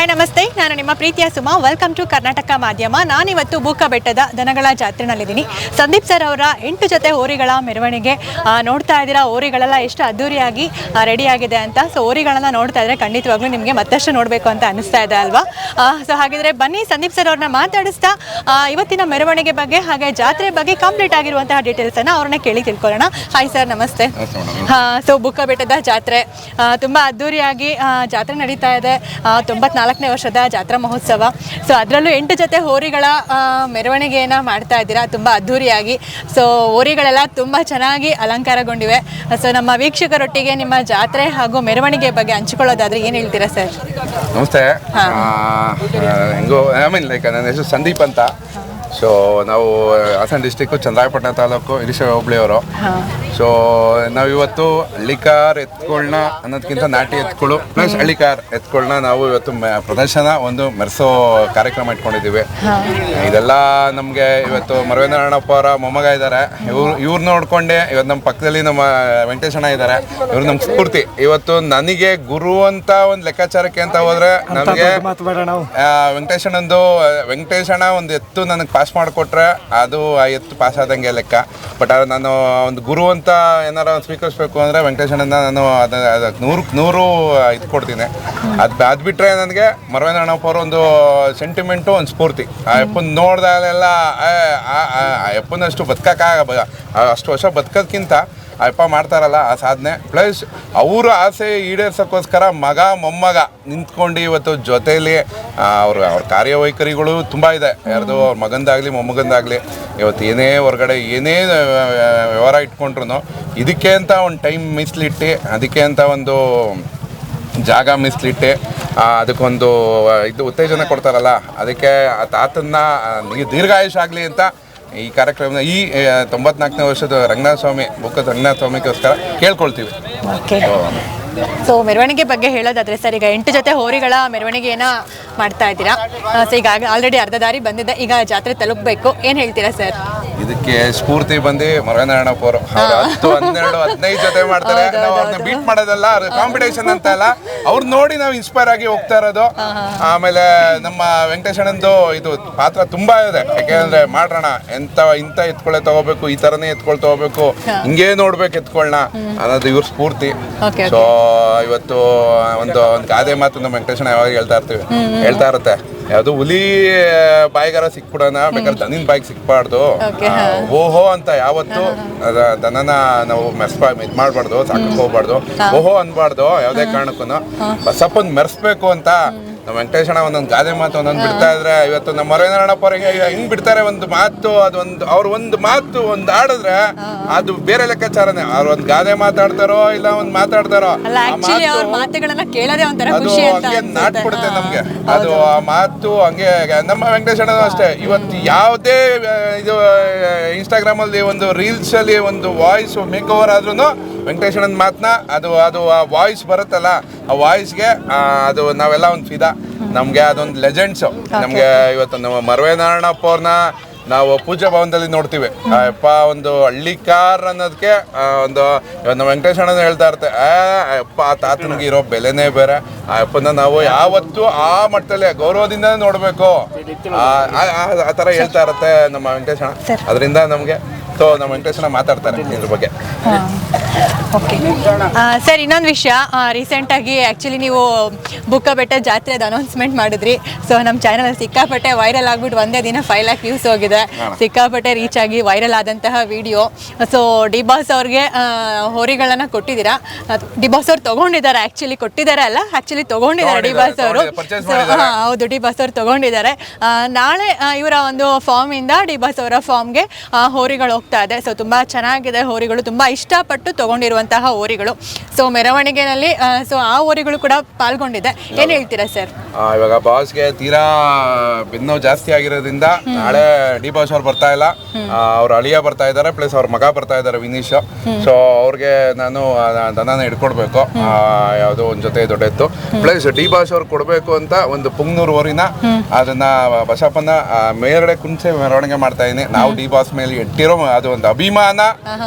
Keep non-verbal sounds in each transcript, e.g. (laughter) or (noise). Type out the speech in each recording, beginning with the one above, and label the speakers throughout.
Speaker 1: Hi ನಮಸ್ತೆ. ನಾನು ನಿಮ್ಮ ಪ್ರೀತಿಯ ಸುಮಾ. ವೆಲ್ಕಮ್ ಟು ಕರ್ನಾಟಕ ಮಾಧ್ಯಮ. ನಾನಿವತ್ತು ಬೂಕ ಬೆಟ್ಟದ ದನಗಳ ಜಾತ್ರೆನಲ್ಲಿದ್ದೀನಿ. ಸಂದೀಪ್ ಸರ್ ಅವರ ಎಂಟು ಜೊತೆ ಹೋರಿಗಳ ಮೆರವಣಿಗೆ ನೋಡ್ತಾ ಇದ್ದೀರಾ? ಹೋರಿಗಳೆಲ್ಲ ಎಷ್ಟು ಅದ್ದೂರಿಯಾಗಿ ರೆಡಿ ಆಗಿದೆ ಅಂತ. ಸೊ ಹೋರಿಗಳನ್ನ ನೋಡ್ತಾ ಇದ್ರೆ ಖಂಡಿತವಾಗ್ಲೂ ನಿಮಗೆ ಮತ್ತಷ್ಟು ನೋಡಬೇಕು ಅಂತ ಅನಿಸ್ತಾ ಇದೆ ಅಲ್ವಾ? ಸೊ ಹಾಗಿದ್ರೆ ಬನ್ನಿ ಸಂದೀಪ್ ಸರ್ ಅವ್ರನ್ನ ಮಾತಾಡಿಸ್ತಾ ಇವತ್ತಿನ ಮೆರವಣಿಗೆ ಬಗ್ಗೆ ಹಾಗೆ ಜಾತ್ರೆ ಬಗ್ಗೆ ಕಂಪ್ಲೀಟ್ ಆಗಿರುವಂತಹ ಡೀಟೇಲ್ಸನ್ನು ಅವ್ರನ್ನ ಕೇಳಿ ತಿಳ್ಕೊಳ್ಳೋಣ. ಹಾಯ್ ಸರ್ ನಮಸ್ತೆ. ಸೊ ಬುಕ್ಕ ಬೆಟ್ಟದ ಜಾತ್ರೆ ತುಂಬಾ ಅದ್ದೂರಿಯಾಗಿ ಜಾತ್ರೆ ನಡೀತಾ ಇದೆ. ತೊಂಬತ್ನಾಲ್ಕನೇ ವರ್ಷದ ಜಾತ್ರಾ ಮಹೋತ್ಸವ. ಸೊ ಅದರಲ್ಲೂ ಎಂಟು ಜೊತೆ ಹೋರಿಗಳ ಮೆರವಣಿಗೆಯನ್ನು ಮಾಡ್ತಾ ಇದ್ದೀರಾ? ತುಂಬ ಅದ್ಧೂರಿಯಾಗಿ. ಸೊ ಹೋರಿಗಳೆಲ್ಲ ತುಂಬ ಚೆನ್ನಾಗಿ ಅಲಂಕಾರಗೊಂಡಿವೆ. ಸೊ ನಮ್ಮ ವೀಕ್ಷಕರೊಟ್ಟಿಗೆ ನಿಮ್ಮ ಜಾತ್ರೆ ಹಾಗೂ ಮೆರವಣಿಗೆ ಬಗ್ಗೆ ಹಂಚಿಕೊಳ್ಳೋದಾದ್ರೆ ಏನು ಹೇಳ್ತೀರಾ ಸರ್?
Speaker 2: ನಮಸ್ತೆ. ಹೆಂಗೋ ಐ ಮೀನ್ ಲೈಕ್ ನನ್ನ ಹೆಸರು ಸಂದೀಪ್ ಅಂತ. ಸೊ ನಾವು ಹಾಸನ ಡಿಸ್ಟಿಕ್ಕು ಚಂದ್ರಾಯಪಟ್ಟಣ ತಾಲೂಕು ಇರಿಸ ಹೋಬಳಿಯವರು. ಸೊ ನಾವಿವತ್ತು ಹಳ್ಳಿಕಾರ್ ಎತ್ಕೊಳ್ನ ಅನ್ನೋದಕ್ಕಿಂತ ನಾಟಿ ಎತ್ಕೊಳ್ಳು ಪ್ಲಸ್ ಹಳ್ಳಿಕಾರ್ ಎತ್ಕೊಳ್ನ ನಾವು ಇವತ್ತು ಮ- ಪ್ರದರ್ಶನ ಒಂದು ಮೆರೆಸೋ ಕಾರ್ಯಕ್ರಮ ಇಟ್ಕೊಂಡಿದ್ದೀವಿ. ಇದೆಲ್ಲ ನಮಗೆ ಇವತ್ತು ಮರವೇಂದ್ರಣ್ಣಪ್ಪ ಅವರ ಮೊಮ್ಮಗ ಇದ್ದಾರೆ ಇವ್ರು ಇವ್ರು ನೋಡ್ಕೊಂಡೆ ಇವತ್ತು ನಮ್ಮ ಪಕ್ಕದಲ್ಲಿ ನಮ್ಮ ವೆಂಕಟೇಶಣ್ಣ ಇದ್ದಾರೆ ಇವ್ರು ನಮ್ಮ ಸ್ಫೂರ್ತಿ. ಇವತ್ತು ನನಗೆ ಗುರು ಅಂತ ಒಂದು ಲೆಕ್ಕಾಚಾರಕ್ಕೆ ಅಂತ ಹೋದ್ರೆ ನಮಗೆ ವೆಂಕಟೇಶಣ್ಣಂದು ವೆಂಕಟೇಶಣ್ಣ ಒಂದು ಎತ್ತು ನನಗೆ ಪಾಸ್ ಮಾಡಿಕೊಟ್ರೆ ಅದು ಆ ಎತ್ತು ಪಾಸ್ ಆದಂಗೆ ಲೆಕ್ಕ. ಬಟ್ ನಾನು ಒಂದು ಗುರು ಅಂತ ಏನಾರ ಸ್ವೀಕರಿಸ್ಬೇಕು ಅಂದರೆ ವೆಂಕಟೇಶಣ್ಣನ ನಾನು ಅದ ಅದಕ್ಕೆ ನೂರು ನೂರು ಇದು ಕೊಡ್ತೀನಿ. ಅದು ಅದು ಬಿಟ್ಟರೆ ನನಗೆ ಮರವೇಂದ್ರ ಅಣ್ಣಪ್ಪ ಅವರು ಒಂದು ಸೆಂಟಿಮೆಂಟು ಒಂದು ಸ್ಫೂರ್ತಿ. ಆ ಅಪ್ಪನ ನೋಡ್ದಾಗೆಲ್ಲ, ಆ ಅಪ್ಪನಷ್ಟು ಬದುಕಕ್ಕಾಗ ಅಷ್ಟು ವರ್ಷ ಬದುಕೋದ್ಕಿಂತ ಅಪ್ಪ ಮಾಡ್ತಾರಲ್ಲ ಆ ಸಾಧನೆ. ಪ್ಲಸ್ ಅವರ ಆಸೆ ಈಡೇರ್ಸೋಕ್ಕೋಸ್ಕರ ಮಗ, ಮೊಮ್ಮಗ ನಿಂತ್ಕೊಂಡು ಇವತ್ತು ಜೊತೆಯಲ್ಲಿ ಅವ್ರ ಅವ್ರ ಕಾರ್ಯವೈಖರಿಗಳು ತುಂಬ ಇದೆ. ಯಾರ್ದು ಅವ್ರ ಮಗಂದಾಗಲಿ, ಮೊಮ್ಮಗಂದಾಗಲಿ, ಇವತ್ತು ಏನೇ ಹೊರಗಡೆ, ಏನೇ ವ್ಯವಹಾರ ಇಟ್ಕೊಂಡ್ರು ಇದಕ್ಕೆ ಅಂತ ಒಂದು ಟೈಮ್ ಮಿಸ್ಲಿಟ್ಟು, ಅದಕ್ಕೆ ಅಂತ ಒಂದು ಜಾಗ ಮಿಸ್ಲಿಟ್ಟು ಅದಕ್ಕೊಂದು ಇದು ಉತ್ತೇಜನ ಕೊಡ್ತಾರಲ್ಲ, ಅದಕ್ಕೆ ಆ ತಾತನ್ನ ದೀರ್ಘಾಯುಷ ಆಗಲಿ ಅಂತ ಈ ಕಾರ್ಯಕ್ರಮದ ಈ ತೊಂಬತ್ನಾಲ್ಕನೇ ವರ್ಷದ ರಂಗನಾಥ ಸ್ವಾಮಿ ಬುಕ್ಕದ ರಂಗನಾಥ ಸ್ವಾಮಿಗೋಸ್ಕರ ಕೇಳ್ಕೊಳ್ತೀವಿ.
Speaker 1: ಸೊ ಮೆರವಣಿಗೆ ಬಗ್ಗೆ ಹೇಳೋದಾದ್ರೆ ಸರ್, ಈಗ ಎಂಟು ಜೊತೆ ಹೋರಿಗಳ ಮೆರವಣಿಗೆಯನ್ನ ಮಾಡ್ತಾ ಇದ್ದೀರಾ. ಸೊ ಈಗ ಆಲ್ರೆಡಿ ಅರ್ಧ ದಾರಿ ಬಂದಿದೆ. ಈಗ ಜಾತ್ರೆ ತಲುಪಬೇಕು. ಏನು ಹೇಳ್ತೀರಾ ಸರ್?
Speaker 2: ಇದಕ್ಕೆ ಸ್ಫೂರ್ತಿ ಬಂದು ಮರವೇಂದ್ರಣ್ಣಪ್ಪ ಅವರು. ಅವ್ರು ಹತ್ತು ಹನ್ನೆರಡು ಹದಿನೈದು ಜೊತೆ ಮಾಡ್ತಾರೆ. ನಾವು ಅವ್ರನ್ನ ಬೀಟ್ ಮಾಡೋದಲ್ಲ ಕಾಂಪಿಟೇಷನ್ ಅಂತ ಅಲ್ಲ. ಅವ್ರು ನೋಡಿ ನಾವು ಇನ್ಸ್ಪೈರ್ ಆಗಿ ಹೋಗ್ತಾ ಇರೋದು. ಆಮೇಲೆ ನಮ್ಮ ವೆಂಕಟೇಶಣ್ಣಂದು ಇದು ಪಾತ್ರ ತುಂಬಾ ಇದೆ. ಯಾಕೆಂದ್ರೆ ಮಾಡೋಣ ಎಂತ ಇಂತ ಎತ್ಕೊಳ್ಳೆ ತಗೋಬೇಕು ಈ ತರನೇ ಎತ್ಕೊಳ್ ತಗೋಬೇಕು ಹಿಂಗೇ ನೋಡ್ಬೇಕು ಎತ್ಕೊಳ್ಳೋಣ ಅನ್ನೋದು ಇವ್ರ ಸ್ಫೂರ್ತಿ. ಸೊ ಇವತ್ತು ಒಂದು ಒಂದು ಗಾದೆ ಮಾತು ನಮ್ಮ ವೆಂಕಟೇಶಣ್ಣ ಯಾವಾಗ ಹೇಳ್ತಾ ಇರ್ತೀವಿ. ಹೇಳ್ತಾ ಇರುತ್ತೆ. ಯಾವುದು ಹುಲಿ ಬಾಯಿಗಾರ ಸಿಕ್ಬಿಡೋಣ ಬೇಕಾದ್ರೆ ದನಿನ ಬಾಯಿಗೆ ಸಿಕ್ಬಾರ್ದು. ಓಹೋ ಅಂತ ಯಾವತ್ತು ದನನ ನಾವು ಮೆರ್ಸ್ಬಾ ಇದು ಮಾಡಬಾರ್ದು ಸಾಕಕ್ಕೆ ಹೋಗ್ಬಾರ್ದು. ಓಹೋ ಅನ್ಬಾರ್ದು ಯಾವುದೇ ಕಾರಣಕ್ಕೂ ಬಸಪ್ಪನ್ ಮೆರೆಸ್ಬೇಕು ಅಂತ ನಮ್ಮ ವೆಂಕಟೇಶಣ್ಣ ಒಂದೊಂದು ಗಾದೆ ಮಾತು ಒಂದೊಂದು ಬಿಡ್ತಾ ಇದ್ರೆ ಇವತ್ತು ನಮ್ಮ ಮರೇಂದ್ರಣ್ಣಪ್ಪ ಅವ್ರಿಗೆ ಹಿಂಗ್ ಬಿಡ್ತಾರೆ ಒಂದು ಮಾತು ಅದೊಂದು ಅವ್ರ ಒಂದು ಮಾತು ಒಂದು ಆಡಿದ್ರೆ ಅದು ಬೇರೆ ಲೆಕ್ಕಾಚಾರನೇ. ಅವ್ರ ಒಂದು ಗಾದೆ ಮಾತಾಡ್ತಾರೋ ಇಲ್ಲ ಒಂದು ಮಾತಾಡ್ತಾರೋ ಅದು ಹಂಗೆ
Speaker 1: ನಾಟ್
Speaker 2: ನಾಟ್ಬಿಡುತ್ತೆ
Speaker 1: ಹಾ,
Speaker 2: ನಮ್ಗೆ. ಅದು ಆ ಮಾತು ಹಂಗೆ ನಮ್ಮ ವೆಂಕಟೇಶಣ್ಣ ಅಷ್ಟೇ. ಇವತ್ತು ಯಾವುದೇ ಇದು ಇನ್ಸ್ಟಾಗ್ರಾಮ್ ಅಲ್ಲಿ ಒಂದು ರೀಲ್ಸ್ ಅಲ್ಲಿ ಒಂದು ವಾಯ್ಸ್ ಮೇಕ್ ಓವರ್ ಆದ್ರೂ ವೆಂಕಟೇಶಣ್ಣನ ಮಾತನ್ನ ಅದು ಅದು ಆ ವಾಯ್ಸ್ ಬರುತ್ತಲ್ಲ ಆ ವಾಯ್ಸ್ಗೆ ಅದು ನಾವೆಲ್ಲ ಒಂದು ಫಿದಾ. ನಮಗೆ ಅದೊಂದು ಲೆಜೆಂಡ್ಸು ನಮಗೆ ಇವತ್ತು ನಮ್ಮ ಮರವೇ ಅವ್ರನ್ನ ನಾವು ಪೂಜಾ ಭವನದಲ್ಲಿ ನೋಡ್ತೀವಿ. ಅಪ್ಪ ಒಂದು ಹಳ್ಳಿಕಾರ್ ಅನ್ನೋದಕ್ಕೆ ಒಂದು ಇವತ್ತು ನಮ್ಮ ವೆಂಕಟೇಶ್ ಹೇಳ್ತಾ ಇರ್ತೆ ಅಪ್ಪ ಆ ತಾತನಿಗೆ ಇರೋ ಬೆಲೆನೇ ಬೇರೆ. ಆ ಅಪ್ಪನ ನಾವು ಯಾವತ್ತೂ ಆ ಮಟ್ಟದಲ್ಲಿ ಗೌರವದಿಂದ ನೋಡಬೇಕು. ಆ ಥರ ಹೇಳ್ತಾ ಇರುತ್ತೆ ನಮ್ಮ ವೆಂಕಟೇಶ್ವರ ಅದರಿಂದ ನಮಗೆ ಸೊ ನಮ್ಮ ವೆಂಕಟೇಶನ ಮಾತಾಡ್ತಾರೆ ಇದ್ರ ಬಗ್ಗೆ.
Speaker 1: ಓಕೆ. ಸರ್ ಇನ್ನೊಂದು ವಿಷಯ. ರೀಸೆಂಟಾಗಿ ಆ್ಯಕ್ಚುಲಿ ನೀವು ಬುಕ್ಕ ಬೆಟ್ಟ ಜಾತ್ರೆದು ಅನೌನ್ಸ್ಮೆಂಟ್ ಮಾಡಿದ್ರಿ. ಸೊ ನಮ್ಮ ಚಾನಲ್ ಸಿಕ್ಕಾಪಟ್ಟೆ ವೈರಲ್ ಆಗ್ಬಿಟ್ಟು ಒಂದೇ ದಿನ ಫೈವ್ ಲ್ಯಾಕ್ ವ್ಯೂಸ್ ಹೋಗಿದೆ. ಸಿಕ್ಕಾಪಟ್ಟೆ ರೀಚ್ ಆಗಿ ವೈರಲ್ ಆದಂತಹ ವಿಡಿಯೋ ಸೊ ಡಿ ಬಾಸ್ ಅವ್ರಿಗೆ ಹೋರಿಗಳನ್ನು ಕೊಟ್ಟಿದ್ದೀರಾ? ಅದ್- ಡಿ ಬಾಸ್ ಅವ್ರು ತಗೊಂಡಿದ್ದಾರೆ ಆ್ಯಕ್ಚುಲಿ ಕೊಟ್ಟಿದ್ದಾರೆ ಅಲ್ಲ? ಆ್ಯಕ್ಚುಲಿ ತಗೊಂಡಿದ್ದಾರೆ ಡಿ ಬಾಸ್ ಅವರು. ಹೌದು ಡಿ ಬಾಸ್ ಅವ್ರು ತಗೊಂಡಿದ್ದಾರೆ. ನಾಳೆ ಇವರ ಒಂದು ಫಾರ್ಮ್ ಇಂದ ಡಿ ಬಾಸ್ ಅವರ ಫಾರ್ಮ್ಗೆ ಹೋರಿಗಳು ಹೋಗ್ತಾ ಇದೆ. ಸೊ ತುಂಬಾ ಚೆನ್ನಾಗಿದೆ. ಹೋರಿಗಳು ತುಂಬಾ ಇಷ್ಟಪಟ್ಟು ತಗೊಂಡಿರುವಂತಹ ಹೋರಿಗಳು. ಸೊ ಮೆರವಣಿಗೆನಲ್ಲಿ ಸೊ ಆ ಹೋರಿಗಳು ಕೂಡ ಪಾಲ್ಗೊಂಡಿದೆ. ಏನ್ ಹೇಳ್ತೀರಾ ಸರ್
Speaker 2: ಇವಾಗ ಬಾಸ್ಗೆ ತೀರಾ ಬೆನ್ನು ಜಾಸ್ತಿ ಆಗಿರೋದ್ರಿಂದ ನಾಳೆ ಡಿ ಬಾಸ್ ಅವ್ರು ಬರ್ತಾ ಇಲ್ಲ. ಅವ್ರ ಅಳಿಯ ಬರ್ತಾ ಇದ್ದಾರೆ ಪ್ಲಸ್ ಅವ್ರ ಮಗ ಬರ್ತಾ ಇದ್ದಾರೆ ವಿನೀಶ್. ಸೊ ಅವ್ರಿಗೆ ನಾನು ದನನ ಹಿಡ್ಕೊಡ್ಬೇಕು. ಆ, ಯಾವುದೋ ಒಂದು ಜೊತೆ ದೊಡ್ಡ ಎತ್ತು ಪ್ಲಸ್ ಡಿ ಬಾಸ್ ಅವ್ರು ಕೊಡ್ಬೇಕು ಅಂತ ಒಂದು ಪುಂಗ್ನೂರು ಊರಿನ ಅದನ್ನ ಬಸಪ್ಪನ ಮೇಲ್ಗಡೆ ಕುಂಚೆ ಮೆರವಣಿಗೆ ಮಾಡ್ತಾ ಇದೀನಿ. ನಾವು ಡಿ ಬಾಸ್ ಮೇಲೆ ಇಟ್ಟಿರೋ ಅದು ಒಂದು ಅಭಿಮಾನ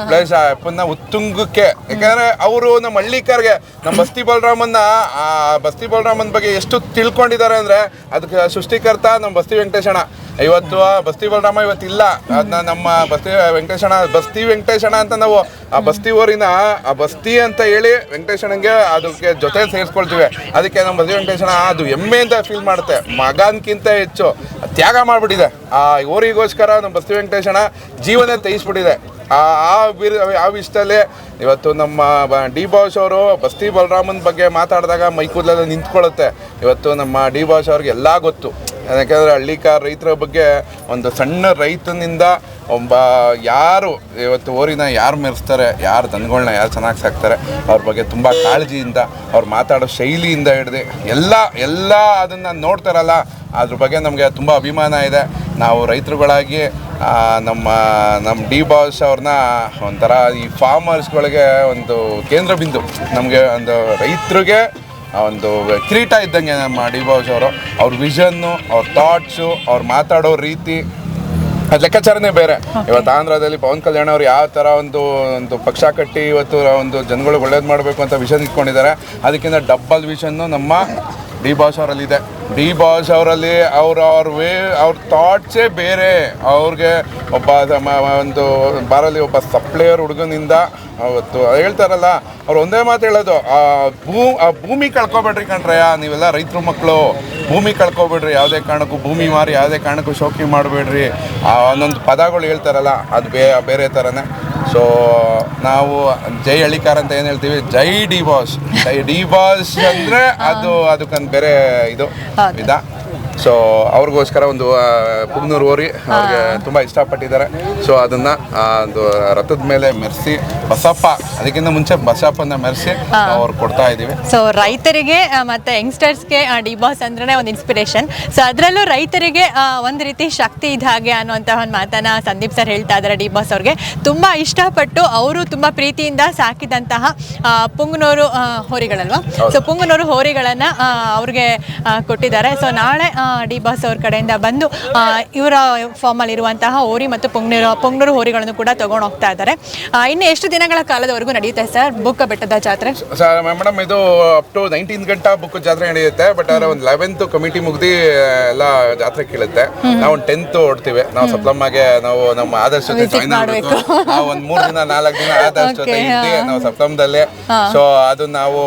Speaker 2: ಪ್ಲಸ್ ಆ ಅಪ್ಪನ ಉತ್ತುಂಗಕ್ಕೆ. ಯಾಕಂದ್ರೆ ಅವರು ನಮ್ಮ ಹಳ್ಳಿಕಾರ್ಗೆ ನಮ್ಮ ಬಸ್ತಿ ಬಲರಾಮನ್ನ ಆ ಬಸ್ತಿ ಬಲರಾಮನ್ ಬಗ್ಗೆ ಎಷ್ಟು ತಿಳ್ಕೊಂಡಿದ್ದಾರೆ ಅಂದ್ರೆ ಅದಕ್ಕೆ ಸೃಷ್ಟಿಕರ್ತ ನಮ್ಮ ಬಸ್ತಿ ವೆಂಕಟೇಶಣ್ಣ ಇವತ್ತು ಬಸ್ತಿ ಬಲರಾಮ ಇವತ್ತಿಲ್ಲ. ಅದನ್ನ ನಮ್ಮ ಬಸ್ತಿ ವೆಂಕಟೇಶಣ್ಣ ಬಸ್ತಿ ವೆಂಕಟೇಶಣ ಅಂತ ನಾವು ಆ ಬಸ್ತಿ ಊರಿನ ಆ ಬಸ್ತಿ ಅಂತ ಹೇಳಿ ವೆಂಕಟೇಶಣ್ಣಗೆ ಅದಕ್ಕೆ ಜೊತೆ ಸೇರಿಸ್ಕೊಳ್ತೀವಿ. ಅದಕ್ಕೆ ನಮ್ಮ ಬಸ್ತಿ ವೆಂಕಟೇಶಣ್ಣ ಅದು ಹೆಮ್ಮೆಯಿಂದ ಫೀಲ್ ಮಾಡುತ್ತೆ. ಮಗನ್ಕಿಂತ ಹೆಚ್ಚು ತ್ಯಾಗ ಮಾಡಿಬಿಟ್ಟಿದೆ. ಆ ಊರಿಗೋಸ್ಕರ ನಮ್ಮ ಬಸ್ತಿ ವೆಂಕಟೇಶಣ ಜೀವನ ತೆಗಿಸ್ಬಿಟ್ಟಿದೆ. ಆ ಆ ಆ ವಿಷಯದಲ್ಲಿ ಇವತ್ತು ನಮ್ಮ ಡಿ ಬಾಸ್ ಅವರು ಬಸ್ತಿ ಬಲರಾಮನ್ ಬಗ್ಗೆ ಮಾತಾಡಿದಾಗ ಮೈಕೂದಲೆಲ್ಲ ನಿಂತ್ಕೊಳ್ಳುತ್ತೆ. ಇವತ್ತು ನಮ್ಮ ಡಿ ಬಾಸ್ ಅವ್ರಿಗೆ ಎಲ್ಲ ಗೊತ್ತು. ಯಾಕಂದರೆ ಹಳ್ಳಿಕಾರ ರೈತರ ಬಗ್ಗೆ ಒಂದು ಸಣ್ಣ ರೈತನಿಂದ ಒಬ್ಬ ಯಾರು ಇವತ್ತು ಓರಿನ ಯಾರು ಮೆರೆಸ್ತಾರೆ, ಯಾರು ದನಗಳನ್ನ ಯಾರು ಚೆನ್ನಾಗಿ ಸಾಕ್ತಾರೆ, ಅವ್ರ ಬಗ್ಗೆ ತುಂಬ ಕಾಳಜಿಯಿಂದ ಅವ್ರು ಮಾತಾಡೋ ಶೈಲಿಯಿಂದ ಹಿಡಿದು ಎಲ್ಲ ಎಲ್ಲ ಅದನ್ನು ನೋಡ್ತಾರಲ್ಲ, ಅದ್ರ ಬಗ್ಗೆ ನಮಗೆ ತುಂಬ ಅಭಿಮಾನ ಇದೆ. ನಾವು ರೈತರುಗಳಾಗಿ ನಮ್ಮ ನಮ್ಮ ಡಿ ಬಾಸ್ ಅವ್ರನ್ನ ಒಂಥರ ಈ ಫಾರ್ಮರ್ಸ್ಗಳಿಗೆ ಒಂದು ಕೇಂದ್ರ ಬಿಂದು. ನಮಗೆ ಒಂದು ರೈತರಿಗೆ ಒಂದು ಕಿರೀಟ ಇದ್ದಂಗೆ ನಮ್ಮ ಡಿ ಬಾಸ್ ಅವರು. ಅವ್ರ ವಿಷನ್ನು ಅವ್ರ ಥಾಟ್ಸು ಅವ್ರು ಮಾತಾಡೋ ರೀತಿ. ಅದು ಲೆಕ್ಕಾಚಾರನೇ ಬೇರೆ. ಇವತ್ತು ಆಂಧ್ರದಲ್ಲಿ ಪವನ್ ಕಲ್ಯಾಣ್ ಅವರು ಯಾವ ಥರ ಒಂದು ಒಂದು ಪಕ್ಷ ಕಟ್ಟಿ ಇವತ್ತು ಒಂದು ಜನಗಳಿಗೆ ಒಳ್ಳೇದು ಮಾಡಬೇಕು ಅಂತ ವಿಷನ್ ಇಟ್ಕೊಂಡಿದ್ದಾರೆ. ಅದಕ್ಕಿಂತ ಡಬ್ಬಲ್ ವಿಷನ್ನು ನಮ್ಮ ಡಿ ಬಾಸ್ ಅವರಲ್ಲಿದೆ ಡಿ ಬಾಸ್ ಅವರಲ್ಲಿ ಅವ್ರ ಅವ್ರ ವೇ, ಅವ್ರ ಥಾಟ್ಸೇ ಬೇರೆ. ಅವ್ರಿಗೆ ಒಬ್ಬ ಒಂದು ಬಾರಲ್ಲಿ ಒಬ್ಬ ಸಪ್ಲೈಯರ್ ಹುಡುಗನಿಂದ ಅವತ್ತು ಹೇಳ್ತಾರಲ್ಲ, ಅವ್ರು ಒಂದೇ ಮಾತು ಹೇಳೋದು, ಆ ಭೂ, ಆ ಭೂಮಿ ಕಳ್ಕೊಬೇಡ್ರಿ ಕಣ್ರಯ್ಯ, ನೀವೆಲ್ಲ ರೈತರು ಮಕ್ಕಳು. ಭೂಮಿ ಕಳ್ಕೊಬೇಡ್ರಿ, ಯಾವುದೇ ಕಾರಣಕ್ಕೂ ಭೂಮಿ ಮಾರಿ, ಯಾವುದೇ ಕಾರಣಕ್ಕೂ ಶೋಕಿ ಮಾಡಬೇಡ್ರಿ. ಆ ಒಂದೊಂದು ಪದಗಳು ಹೇಳ್ತಾರಲ್ಲ, ಅದು ಬೇ, ಬೇರೆ ಥರನೇ. ಸೊ ನಾವು ಜೈ ಹಳ್ಳಿಕಾರ ಅಂತ ಏನು ಹೇಳ್ತೀವಿ? ಜೈ ಡಿ ಬಾಸ್. ಜೈ ಡಿ ಬಾಸ್ ಅಂದರೆ ಅದು ಅದಕ್ಕೊಂದು ಬೇರೆ ಇದು. ವಿಧ ಸೊ ಅವ್ರಿಗೋಸ್ಕರ ಒಂದು ಪುಂಗನೂರು ಓರಿ ಅವ್ರಿಗೆ ತುಂಬ ಇಷ್ಟಪಟ್ಟಿದ್ದಾರೆ. ಸೊ ಅದನ್ನ ಒಂದು ರಥದ ಮೇಲೆ ಮೆರೆಸಿ ಬಸಪ್ಪ ಅದಕ್ಕಿಂತ ಮುಂಚೆ ಬಸಪ್ಪನ ಮೆರೆಸಿ ಅವ್ರು ಕೊಡ್ತಾ ಇದ್ದೀವಿ.
Speaker 1: ಸೊ ರೈತರಿಗೆ ಮತ್ತು ಯಂಗ್ಸ್ಟರ್ಸ್ಗೆ ಡಿ ಬಾಸ್ ಅಂದ್ರೆ ಒಂದು ಇನ್ಸ್ಪಿರೇಷನ್ ಸೊ ಅದರಲ್ಲೂ ರೈತರಿಗೆ ಒಂದು ರೀತಿ ಶಕ್ತಿ ಇದೆ ಹಾಗೆ ಅನ್ನುವಂತಹ ಒಂದು ಮಾತನ್ನ ಸಂದೀಪ್ ಸರ್ ಹೇಳ್ತಾ ಇದ್ದಾರೆ ಡಿ ಬಾಸ್ ಅವ್ರಿಗೆ. ತುಂಬ ಇಷ್ಟಪಟ್ಟು ಅವರು ತುಂಬ ಪ್ರೀತಿಯಿಂದ ಸಾಕಿದಂತಹ ಪುಂಗನೂರು ಹೋರಿಗಳಲ್ವಾ? ಸೊ ಪುಂಗನೂರು ಹೋರಿಗಳನ್ನು ಅವ್ರಿಗೆ ಕೊಟ್ಟಿದ್ದಾರೆ. ಸೊ ನಾಳೆ ಡಿ ಬಾಸ್ ಅವ್ರ ಕಡೆಯಿಂದ ಬಂದು ಇವರ ಫಾರ್ಮಲ್ಲಿ ಇರುವಂತಹ ಹೋರಿ ಮತ್ತು ಪುಂಗ್ನೂರು ಪುಂಗ್ನೂರು ಹೋರಿಗಳನ್ನು ಕೂಡ ತಗೊಂಡು ಹೋಗ್ತಾ ಇದ್ದಾರೆ. ಇನ್ನು ಎಷ್ಟು ದಿನಗಳ ಕಾಲದವರೆಗೂ ನಡೆಯುತ್ತೆ ಸರ್ ಬುಕ್ಕ ಬೆಟ್ಟದ ಜಾತ್ರೆ?
Speaker 2: ಸರ್ ಮೇಡಮ್ ಇದು ಅಪ್ ಟು ನೈನ್ಟೀನ್ ಗಂಟೆ ಬುಕ್ ಜಾತ್ರೆ ನಡೆಯುತ್ತೆ ಬಟ್ ಆದ್ರೆ ಒಂದು ಲೆವೆಂತ್ ಕಮಿಟಿ ಮುಗ್ದಿ ಎಲ್ಲ ಜಾತ್ರೆ ಕೇಳುತ್ತೆ. ನಾವು ಒಂದು ಟೆಂತ್ ಓಡ್ತೀವಿ. ನಾವು ಸಪ್ಲಮ್ಮಗೆ ನಾವು ನಮ್ಮ ಆದರ್ಶ ಒಂದು ಮೂರು ದಿನ ನಾಲ್ಕು ದಿನ ಆದರ್ಶ (laughs) ಜೊತೆ ಇದ್ದು ನಾವು ಸಪ್ತಮದಲ್ಲೇ. ಸೊ ಅದು ನಾವು